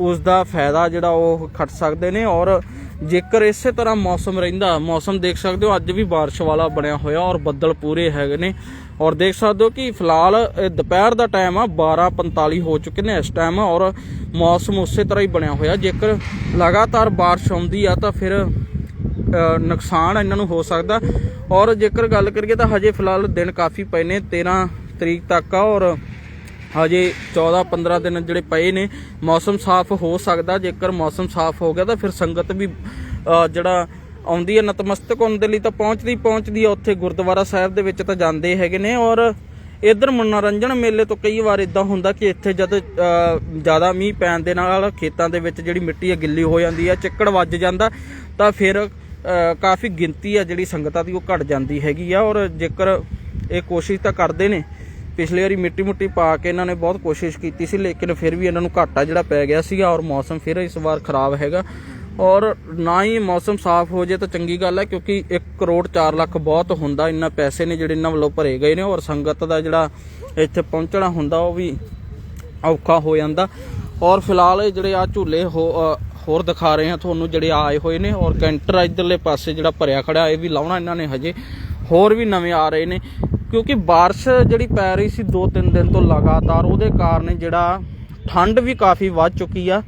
ਉਸ ਦਾ ਫਾਇਦਾ ਜਿਹੜਾ ਉਹ ਖੱਟ ਸਕਦੇ ਨੇ। ਔਰ ਜੇਕਰ ਇਸੇ ਤਰ੍ਹਾਂ ਮੌਸਮ ਰਹਿੰਦਾ, ਮੌਸਮ ਦੇਖ ਸਕਦੇ ਹੋ, ਅੱਜ ਵੀ ਬਾਰਿਸ਼ ਵਾਲਾ ਬਣਿਆ ਹੋਇਆ ਔਰ ਬੱਦਲ ਪੂਰੇ ਹੈਗੇ ਨੇ। ਔਰ ਦੇਖ ਸਕਦੇ ਹੋ ਕਿ ਫਿਲਹਾਲ ਇਹ ਦੁਪਹਿਰ ਦਾ ਟਾਈਮ ਆ 12:45 ਹੋ ਚੁੱਕੇ ਨੇ ਇਸ ਟਾਈਮ ਔਰ ਮੌਸਮ ਉਸੇ ਤਰ੍ਹਾਂ ਹੀ ਬਣਿਆ ਹੋਇਆ। ਜੇਕਰ ਲਗਾਤਾਰ ਬਾਰਿਸ਼ ਆਉਂਦੀ ਆ, ਤਾਂ ਫਿਰ ਨੁਕਸਾਨ ਇਹਨਾਂ ਨੂੰ ਹੋ ਸਕਦਾ। ਔਰ ਜੇਕਰ ਗੱਲ ਕਰੀਏ ਤਾਂ ਹਜੇ ਫਿਲਹਾਲ ਦਿਨ ਕਾਫੀ ਪਏ ਨੇ 13 ਤਰੀਕ ਤੱਕ ਆ, ਔਰ ਹਜੇ 14 15 ਦਿਨ ਜਿਹੜੇ ਪਏ ਨੇ, ਮੌਸਮ ਸਾਫ਼ ਹੋ ਸਕਦਾ। ਜੇਕਰ ਮੌਸਮ ਸਾਫ਼ ਹੋ ਗਿਆ, ਤਾਂ ਫਿਰ ਸੰਗਤ ਵੀ ਜਿਹੜਾ ਆਉਂਦੀ ਹੈ ਨਤਮਸਤਕ ਹੋਣ ਦੇ ਲਈ ਤਾਂ ਪਹੁੰਚਦੀ ਪਹੁੰਚਦੀ ਹੈ ਉੱਥੇ ਗੁਰਦੁਆਰਾ ਸਾਹਿਬ ਦੇ ਵਿੱਚ ਤਾਂ ਜਾਂਦੇ ਹੈਗੇ ਨੇ ਔਰ ਇਧਰ ਮਨੋਰੰਜਨ ਮੇਲੇ ਤੋਂ ਕਈ ਵਾਰ ਇਦਾਂ ਹੁੰਦਾ ਕਿ ਇੱਥੇ ਜਦ ਜ਼ਿਆਦਾ ਮੀਂਹ ਪੈਣ ਦੇ ਨਾਲ ਖੇਤਾਂ ਦੇ ਵਿੱਚ ਜਿਹੜੀ ਮਿੱਟੀ ਹੈ ਗਿੱਲੀ ਹੋ ਜਾਂਦੀ ਹੈ ਚਿੱਕੜ ਵੱਜ ਜਾਂਦਾ, ਤਾਂ ਫਿਰ ਕਾਫੀ ਗਿਣਤੀ ਆ ਜਿਹੜੀ ਸੰਗਤਾਂ ਦੀ ਉਹ ਘਟ ਜਾਂਦੀ ਹੈਗੀ ਆ ਔਰ ਜੇਕਰ ਇਹ ਕੋਸ਼ਿਸ਼ ਤਾਂ ਕਰਦੇ ਨੇ, ਪਿਛਲੇ ਵਾਰੀ ਮਿੱਟੀ ਮੁੱਟੀ ਪਾ ਕੇ ਇਹਨਾਂ ਨੇ ਬਹੁਤ ਕੋਸ਼ਿਸ਼ ਕੀਤੀ ਸੀ, ਲੇਕਿਨ ਫਿਰ ਵੀ ਇਹਨਾਂ ਨੂੰ ਘਾਟਾ ਜਿਹੜਾ ਪੈ ਗਿਆ ਸੀਗਾ ਔਰ ਮੌਸਮ ਫਿਰ ਇਸ ਵਾਰ ਖਰਾਬ ਹੈਗਾ। ਔਰ ਨਾ ਹੀ ਮੌਸਮ ਸਾਫ਼ ਹੋ ਜੇ ਤਾਂ ਚੰਗੀ ਗੱਲ ਹੈ, ਕਿਉਂਕਿ 1 ਕਰੋੜ 4 ਲੱਖ ਬਹੁਤ ਹੁੰਦਾ, ਇੰਨਾ ਪੈਸੇ ਨੇ ਜਿਹੜੇ ਇਹਨਾਂ ਵੱਲੋਂ ਭਰੇ ਗਏ ਨੇ, ਔਰ ਸੰਗਤ ਦਾ ਜਿਹੜਾ ਇੱਥੇ ਪਹੁੰਚਣਾ ਹੁੰਦਾ, ਉਹ ਵੀ ਔਖਾ ਹੋ ਜਾਂਦਾ। ਔਰ ਫਿਲਹਾਲ ਇਹ ਜਿਹੜੇ ਆ ਝੂਲੇ ਹੋ- ਹੋਰ ਦਿਖਾ ਰਹੇ ਹਾਂ ਤੁਹਾਨੂੰ, ਜਿਹੜੇ ਆਏ ਹੋਏ ਨੇ, ਔਰ ਕੈਂਟਰ ਇਧਰਲੇ ਪਾਸੇ ਜਿਹੜਾ ਭਰਿਆ ਖੜਾ ਇਹ ਵੀ ਲਾਉਣਾ ਇਹਨਾਂ ਨੇ ਹਜੇ। ਹੋਰ ਵੀ ਨਵੇਂ ਆ ਰਹੇ ਨੇ, ਕਿਉਂਕਿ ਬਾਰਿਸ਼ ਜਿਹੜੀ ਪੈ ਰਹੀ ਸੀ 2-3 ਦਿਨ ਤੋਂ ਲਗਾਤਾਰ, ਉਹਦੇ ਕਾਰਨ ਜਿਹੜਾ ਠੰਡ ਵੀ ਕਾਫੀ ਵੱਧ ਚੁੱਕੀ ਆ।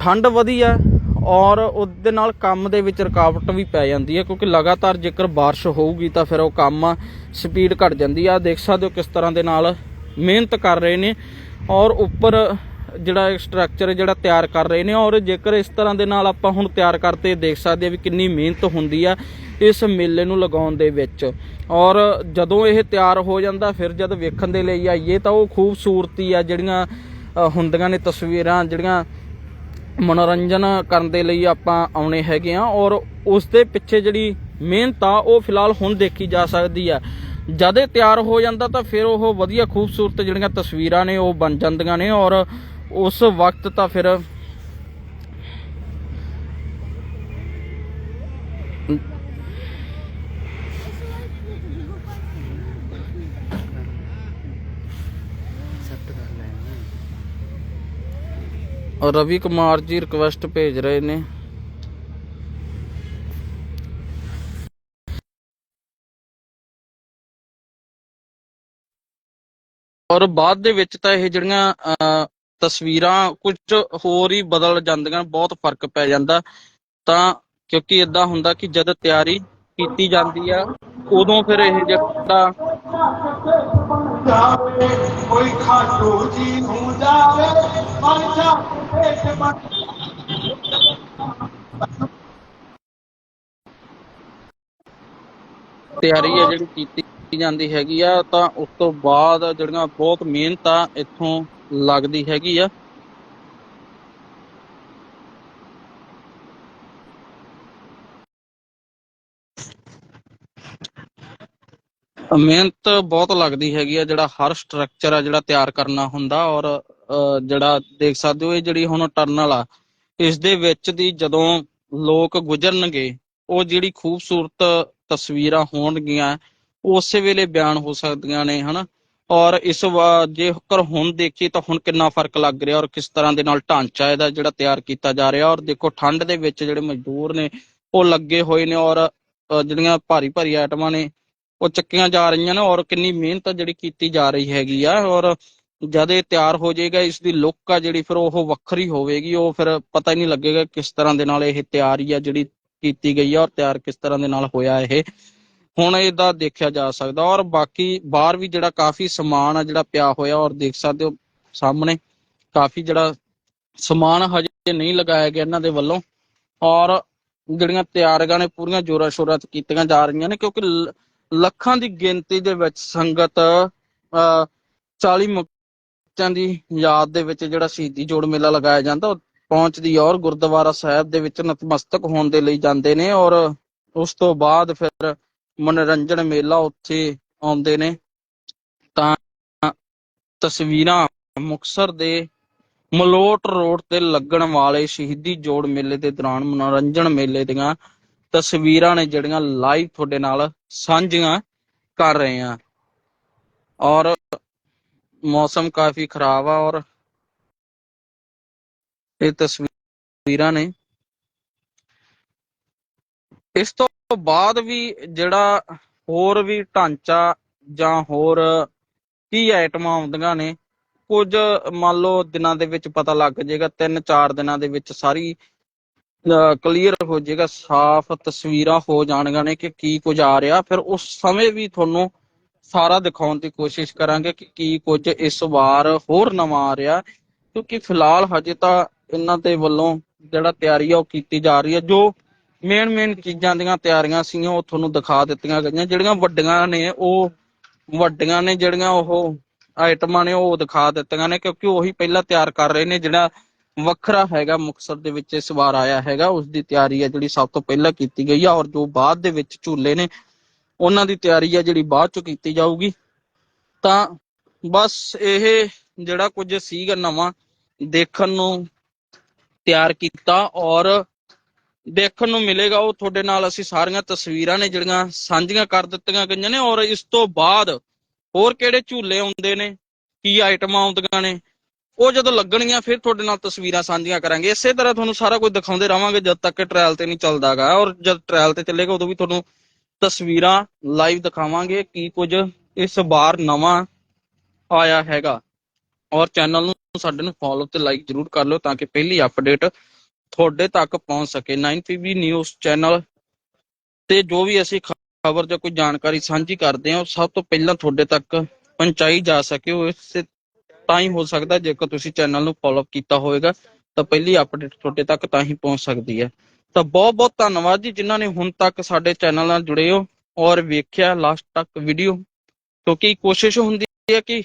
ਠੰਡ ਵਧੀ ਆ ਔਰ ਉਹਦੇ ਨਾਲ ਕੰਮ ਦੇ ਵਿੱਚ ਰੁਕਾਵਟ ਵੀ ਪੈ ਜਾਂਦੀ ਹੈ, ਕਿਉਂਕਿ ਲਗਾਤਾਰ ਜੇਕਰ ਬਾਰਿਸ਼ ਹੋਊਗੀ ਤਾਂ ਫਿਰ ਉਹ ਕੰਮ ਸਪੀਡ ਘਟ ਜਾਂਦੀ ਆ ਦੇਖ ਸਕਦੇ ਹੋ ਕਿਸ ਤਰ੍ਹਾਂ ਦੇ ਨਾਲ ਮਿਹਨਤ ਕਰ ਰਹੇ ਨੇ ਔਰ ਉੱਪਰ ਜਿਹੜਾ ਸਟਰਕਚਰ ਜਿਹੜਾ ਤਿਆਰ ਕਰ ਰਹੇ ਨੇ ਔਰ ਜੇਕਰ ਇਸ ਤਰ੍ਹਾਂ ਦੇ ਨਾਲ ਆਪਾਂ ਹੁਣ ਤਿਆਰ ਕਰਤੇ, ਦੇਖ ਸਕਦੇ ਆ ਵੀ ਕਿੰਨੀ ਮਿਹਨਤ ਹੁੰਦੀ ਆ ਇਸ ਮੇਲੇ ਨੂੰ ਲਗਾਉਣ ਦੇ ਵਿੱਚ। ਔਰ ਜਦੋਂ ਇਹ ਤਿਆਰ ਹੋ ਜਾਂਦਾ, ਫਿਰ ਜਦ ਵੇਖਣ ਦੇ ਲਈ ਆਈਏ ਤਾਂ ਉਹ ਖੂਬਸੂਰਤੀ ਆ ਜਿਹੜੀਆਂ ਹੁੰਦੀਆਂ ਨੇ ਤਸਵੀਰਾਂ, ਜਿਹੜੀਆਂ ਮਨੋਰੰਜਨ ਕਰਨ ਦੇ ਲਈ ਆਪਾਂ ਆਉਣੇ ਹੈਗੇ ਆ ਔਰ ਉਸ ਦੇ ਪਿੱਛੇ ਜਿਹੜੀ ਮਿਹਨਤ ਆ, ਉਹ ਫਿਲਹਾਲ ਹੁਣ ਦੇਖੀ ਜਾ ਸਕਦੀ ਆ। ਜਦ ਇਹ ਤਿਆਰ ਹੋ ਜਾਂਦਾ ਤਾਂ ਫਿਰ ਉਹ ਵਧੀਆ ਖੂਬਸੂਰਤ ਜਿਹੜੀਆਂ ਤਸਵੀਰਾਂ ਨੇ, ਉਹ ਬਣ ਜਾਂਦੀਆਂ ਨੇ ਔਰ ਉਸ ਵਕਤ ਤਾਂ ਫਿਰ ਰਵੀ ਕੁਮਾਰ ਜੀ ਰਿਕਵੈਸਟ ਭੇਜ ਰਹੇ ਨੇ। ਔਰ ਬਾਅਦ ਦੇ ਵਿੱਚ ਤਾਂ ਇਹ ਜਿਹੜੀਆਂ ਤਸਵੀਰਾਂ ਕੁਝ ਹੋਰ ਹੀ ਬਦਲ ਜਾਂਦੀਆਂ, ਬਹੁਤ ਫ਼ਰਕ ਪੈ ਜਾਂਦਾ। ਤਾਂ ਕਿਉਂਕਿ ਇਦਾਂ ਹੁੰਦਾ ਕਿ ਜਦ ਤਿਆਰੀ ਕੀਤੀ ਜਾਂਦੀ ਆ, ਉਦੋਂ ਫਿਰ ਇਹ ਜਿਹੜਾ ਜਾਵੇ, ਕੋਈ ਖਾਟੂ ਜੀ ਨੂੰ ਜਾਵੇ ਮਨ ਜਾਵੇ। ਤੇ ਤਿਆਰੀ ਹੈ ਜਿਹੜੀ ਕੀਤੀ ਜਾਂਦੀ ਹੈਗੀ ਆ, ਤਾਂ ਉਸ ਤੋਂ ਬਾਅਦ ਜਿਹੜੀਆਂ ਬਹੁਤ ਮਿਹਨਤ ਆ ਇੱਥੋਂ ਲੱਗਦੀ ਹੈਗੀ ਆ। ਮਿਹਨਤ ਬਹੁਤ ਲੱਗਦੀ ਹੈਗੀ ਆ, ਜਿਹੜਾ ਹਰ ਸਟਰਕਚਰ ਆ ਜਿਹੜਾ ਤਿਆਰ ਕਰਨਾ ਹੁੰਦਾ ਔਰ ਜਿਹੜਾ ਦੇਖ ਸਕਦੇ ਹੋ ਇਹ ਜਿਹੜੀ ਹੁਣ ਟਰਨਲ ਆ, ਇਸ ਦੇ ਵਿੱਚ ਦੀ ਜਦੋਂ ਲੋਕ ਗੁਜ਼ਰਨਗੇ, ਉਹ ਜਿਹੜੀ ਖੂਬਸੂਰਤ ਤਸਵੀਰਾਂ ਹੋਣਗੀਆਂ, ਉਸੇ ਵੇਲੇ ਬਿਆਨ ਹੋ ਸਕਦੀਆਂ ਨੇ, ਹਨਾ? ਔਰ ਇਸ ਵਾਰ ਜੇਕਰ ਹੁਣ ਦੇਖੀਏ ਤਾਂ ਹੁਣ ਕਿੰਨਾ ਫ਼ਰਕ ਲੱਗ ਰਿਹਾ ਔਰ ਕਿਸ ਤਰ੍ਹਾਂ ਦੇ ਨਾਲ ਢਾਂਚਾ ਇਹਦਾ ਜਿਹੜਾ ਤਿਆਰ ਕੀਤਾ ਜਾ ਰਿਹਾ ਔਰ ਦੇਖੋ ਠੰਡ ਦੇ ਵਿੱਚ ਜਿਹੜੇ ਮਜ਼ਦੂਰ ਨੇ, ਉਹ ਲੱਗੇ ਹੋਏ ਨੇ ਔਰ ਜਿਹੜੀਆਂ ਭਾਰੀ ਭਾਰੀ ਆਈਟਮਾਂ ਨੇ ਉਹ ਚੱਕੀਆਂ ਜਾ ਰਹੀਆਂ ਨੇ ਔਰ ਕਿੰਨੀ ਮਿਹਨਤ ਜਿਹੜੀ ਕੀਤੀ ਜਾ ਰਹੀ ਹੈਗੀ ਆ ਔਰ ਜਦ ਇਹ ਤਿਆਰ ਹੋ ਜਾਏਗਾ ਇਸ ਦੀ ਲੁੱਕ ਆ ਜਿਹੜੀ ਫਿਰ ਉਹ ਵੱਖਰੀ ਹੋਵੇਗੀ, ਉਹ ਫਿਰ ਪਤਾ ਹੀ ਨਹੀਂ ਲੱਗੇਗਾ ਕਿਸ ਤਰ੍ਹਾਂ ਦੇ ਨਾਲ ਇਹ ਤਿਆਰੀ ਆ ਜਿਹੜੀ ਕੀਤੀ ਗਈ ਆ ਔਰ ਤਿਆਰ ਕਿਸ ਤਰ੍ਹਾਂ ਦੇ ਨਾਲ ਹੋਇਆ ਇਹ। ਹੁਣ ਇਹਦਾ ਦੇਖਿਆ ਜਾ ਸਕਦਾ ਔਰ ਬਾਕੀ ਬਾਹਰ ਵੀ ਜਿਹੜਾ ਕਾਫੀ ਸਮਾਨ ਆ ਜਿਹੜਾ ਪਿਆ ਹੋਇਆ ਔਰ ਦੇਖ ਸਕਦੇ ਹੋ ਸਾਹਮਣੇ, ਕਾਫੀ ਜਿਹੜਾ ਸਮਾਨ ਹਜੇ ਨਹੀਂ ਲਗਾਇਆ ਗਿਆ ਇਹਨਾਂ ਦੇ ਵੱਲੋਂ ਔਰ ਜਿਹੜੀਆਂ ਤਿਆਰੀਆਂ ਨੇ ਪੂਰੀਆਂ ਜੋਰਾਂ ਸ਼ੋਰਾਂ ਤੇ ਕੀਤੀਆਂ ਜਾ ਰਹੀਆਂ ਨੇ ਕਿਉਂਕਿ ਲੱਖਾਂ ਦੀ ਗਿਣਤੀ ਦੇ ਵਿੱਚ ਸੰਗਤ 40 ਮੁਕਤਿਆਂ ਦੀ ਯਾਦ ਦੇ ਵਿੱਚ ਜਿਹੜਾ ਸ਼ਹੀਦੀ ਜੋੜ ਮੇਲਾ ਲਗਾਇਆ ਜਾਂਦਾ, ਉਹ ਪਹੁੰਚਦੀ ਔਰ ਗੁਰਦੁਆਰਾ ਸਾਹਿਬ ਦੇ ਵਿੱਚ ਨਤਮਸਤਕ ਹੋਣ ਦੇ ਲਈ ਜਾਂਦੇ ਨੇ ਔਰ ਉਸ ਤੋਂ ਬਾਅਦ ਫਿਰ ਮਨੋਰੰਜਨ ਮੇਲਾ ਉੱਥੇ ਆਉਂਦੇ ਨੇ। ਤਾਂ ਤਸਵੀਰਾਂ ਮੁਕਸਰ ਦੇ ਮਲੋਟ ਰੋਡ ਤੇ ਲੱਗਣ ਵਾਲੇ ਸ਼ਹੀਦੀ ਜੋੜ ਮੇਲੇ ਦੇ ਦੌਰਾਨ ਮਨੋਰੰਜਨ ਮੇਲੇ ਦੀਆਂ ਤਸਵੀਰਾਂ ਨੇ ਜਿਹੜੀਆਂ ਲਾਈਵ ਤੁਹਾਡੇ ਨਾਲ ਸਾਂਝੀਆਂ ਕਰ ਰਹੇ ਹਾਂ। ਔਰ ਮੌਸਮ ਕਾਫੀ ਖਰਾਬ ਆ ਔਰ ਇਹ ਤਸਵੀਰਾਂ ਨੇ। ਇਸ ਤੋਂ ਬਾਅਦ ਵੀ ਜਿਹੜਾ ਹੋਰ ਵੀ ਢਾਂਚਾ ਜਾਂ ਹੋਰ ਕੀ ਆਈਟਮਾਂ ਆਉਂਦੀਆਂ ਨੇ, ਕੁਝ ਮੰਨ ਲਓ ਦਿਨਾਂ ਦੇ ਵਿੱਚ ਪਤਾ ਲੱਗ ਜਾਏਗਾ, ਤਿੰਨ ਚਾਰ ਦਿਨਾਂ ਦੇ ਵਿੱਚ ਸਾਰੀ ਕਲੀਅਰ ਹੋ ਜਾਏਗਾ, ਸਾਫ਼ ਤਸਵੀਰਾਂ ਹੋ ਜਾਣਗੀਆਂ ਨੇ ਕਿ ਕੀ ਕੁਝ ਆ ਰਿਹਾ। ਫਿਰ ਉਸ ਸਮੇਂ ਵੀ ਤੁਹਾਨੂੰ ਸਾਰਾ ਦਿਖਾਉਣ ਦੀ ਕੋਸ਼ਿਸ਼ ਕਰਾਂਗੇ ਕਿ ਕੀ ਕੁਝ ਇਸ ਵਾਰ ਹੋਰ ਨਵਾਂ ਆ ਰਿਹਾ। ਕਿਉਂਕਿ ਫਿਲਹਾਲ ਹਜੇ ਤਾਂ ਇਹਨਾਂ ਦੇ ਵੱਲੋਂ ਜਿਹੜਾ ਤਿਆਰੀ ਆ ਉਹ ਕੀਤੀ ਜਾ ਰਹੀ ਹੈ। ਜੋ ਮੇਨ ਮੇਨ ਚੀਜ਼ਾਂ ਦੀਆਂ ਤਿਆਰੀਆਂ ਸੀ ਉਹ ਤੁਹਾਨੂੰ ਦਿਖਾ ਦਿੱਤੀਆਂ ਗਈਆਂ। ਜਿਹੜੀਆਂ ਵੱਡੀਆਂ ਨੇ, ਉਹ ਵੱਡੀਆਂ ਨੇ, ਜਿਹੜੀਆਂ ਉਹ ਆਈਟਮਾਂ ਨੇ, ਉਹ ਦਿਖਾ ਦਿੱਤੀਆਂ ਨੇ, ਕਿਉਂਕਿ ਉਹੀ ਪਹਿਲਾਂ ਤਿਆਰ ਕਰ ਰਹੇ ਨੇ, ਜਿਹੜਾ ਵੱਖਰਾ ਹੈਗਾ ਮੁਕਸਰ ਦੇ ਵਿੱਚ ਇਸ ਵਾਰ ਆਇਆ ਹੈਗਾ। ਉਸ ਦੀ ਤਿਆਰੀ ਹੈ ਜਿਹੜੀ ਸਭ ਤੋਂ ਪਹਿਲਾਂ ਕੀਤੀ ਗਈ ਆ ਔਰ ਜੋ ਬਾਅਦ ਦੇ ਵਿੱਚ ਝੂਲੇ ਨੇ, ਉਹਨਾਂ ਦੀ ਤਿਆਰੀ ਆ ਜਿਹੜੀ ਬਾਅਦ ਚ ਕੀਤੀ ਜਾਊਗੀ। ਤਾਂ ਬਸ ਇਹ ਜਿਹੜਾ ਕੁਝ ਸੀਗਾ ਨਵਾਂ ਦੇਖਣ ਨੂੰ ਤਿਆਰ ਕੀਤਾ ਔਰ ਦੇਖਣ ਨੂੰ ਮਿਲੇਗਾ। ਉਹ ਤੁਹਾਡੇ ਨਾਲ ਅਸੀਂ ਸਾਰੀਆਂ ਤਸਵੀਰਾਂ ਨੇ ਜਿਹੜੀਆਂ ਸਾਂਝੀਆਂ ਕਰ ਦਿੱਤੀਆਂ ਗਈਆਂ ਨੇ ਔਰ ਇਸ ਤੋਂ ਬਾਅਦ ਹੋਰ ਕਿਹੜੇ ਝੂਲੇ ਆਉਂਦੇ ਨੇ, ਕੀ ਆਈਟਮਾਂ ਆਉਂਦੀਆਂ ਨੇ ਉਹ ਜਦੋਂ ਲੱਗਣਗੀਆਂ, ਫਿਰ ਤੁਹਾਡੇ ਨਾਲ ਤਸਵੀਰਾਂ ਸਾਂਝੀਆਂ ਕਰਾਂਗੇ। ਇਸੇ ਤਰ੍ਹਾਂ ਤੁਹਾਨੂੰ ਸਾਰਾ ਕੁਝ ਦਿਖਾਉਂਦੇ ਰਵਾਂਗੇ ਜਦ ਤੱਕ ਟ੍ਰਾਇਲ ਤੇ ਨਹੀਂ ਚੱਲਦਾਗਾ। ਔਰ ਜਦ ਟ੍ਰਾਇਲ ਤੇ ਚੱਲੇਗਾ, ਉਦੋਂ ਵੀ ਤੁਹਾਨੂੰ ਤਸਵੀਰਾਂ ਲਾਈਵ ਦਿਖਾਵਾਂਗੇ ਕੀ ਕੁਝ ਇਸ ਵਾਰ ਨਵਾਂ ਆਇਆ ਹੈਗਾ। ਔਰ ਚੈਨਲ ਨੂੰ ਸਾਡੇ ਨੂੰ ਫੋਲੋ ਤੇ ਲਾਈਕ ਜਰੂਰ ਕਰ ਲਿਓ, ਤਾਂ ਕਿ ਪਹਿਲੀ ਅਪਡੇਟ ਤੁਹਾਡੇ ਤੱਕ ਪਹੁੰਚ ਸਕੇ। 9PB ਨਿਊਜ਼ ਚੈਨਲ ਤੇ ਜੋ ਵੀ ਅਸੀਂ ਖਬਰ ਜਾਂ ਕੋਈ ਜਾਣਕਾਰੀ ਸਾਂਝੀ ਕਰਦੇ ਹਾਂ, ਉਹ ਸਭ ਤੋਂ ਪਹਿਲਾਂ ਤੁਹਾਡੇ ਤੱਕ ਪਹੁੰਚਾਈ ਜਾ ਸਕੇ। ਉਹ ਇਸੇ ਤਾਂ ਹੀ ਹੋ ਸਕਦਾ ਜੇਕਰ ਤੁਸੀਂ ਚੈਨਲ ਨੂੰ ਫੋਲੋ ਕੀਤਾ ਹੋਵੇਗਾ, ਤਾਂ ਪਹਿਲੀ ਅਪਡੇਟ ਤੁਹਾਡੇ ਤੱਕ ਤਾਂ ਹੀ ਪਹੁੰਚ ਸਕਦੀ ਹੈ। ਤਾਂ ਬਹੁਤ ਬਹੁਤ ਧੰਨਵਾਦ ਜੀ ਜਿਨ੍ਹਾਂ ਨੇ ਹੁਣ ਤੱਕ ਸਾਡੇ ਚੈਨਲ ਨਾਲ ਜੁੜੇ ਹੋ ਔਰ ਵੇਖਿਆ ਲਾਸਟ ਤੱਕ ਵੀਡੀਓ ਕਿਉਂਕਿ ਕੋਸ਼ਿਸ਼ ਹੁੰਦੀ ਹੈ ਕਿ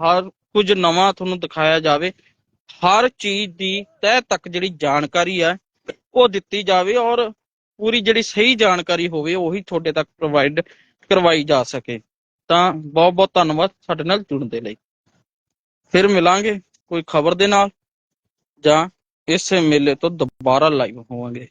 ਹਰ ਕੁਝ ਨਵਾਂ ਤੁਹਾਨੂੰ ਦਿਖਾਇਆ ਜਾਵੇ, ਹਰ ਚੀਜ਼ ਦੀ ਤਹਿ ਤੱਕ ਜਿਹੜੀ ਜਾਣਕਾਰੀ ਹੈ ਉਹ ਦਿੱਤੀ ਜਾਵੇ ਔਰ ਪੂਰੀ ਜਿਹੜੀ ਸਹੀ ਜਾਣਕਾਰੀ ਹੋਵੇ ਉਹੀ ਤੁਹਾਡੇ ਤੱਕ ਪ੍ਰੋਵਾਈਡ ਕਰਵਾਈ ਜਾ ਸਕੇ। ਤਾਂ ਬਹੁਤ ਬਹੁਤ ਧੰਨਵਾਦ ਸਾਡੇ ਨਾਲ ਜੁੜਨ ਦੇ ਲਈ। ਫਿਰ ਮਿਲਾਂਗੇ ਕੋਈ ਖਬਰ ਦੇ ਨਾਲ ਜਾਂ ਇਸੇ ਮੇਲੇ ਤੋਂ ਦੁਬਾਰਾ ਲਾਈਵ ਹੋਵਾਂਗੇ।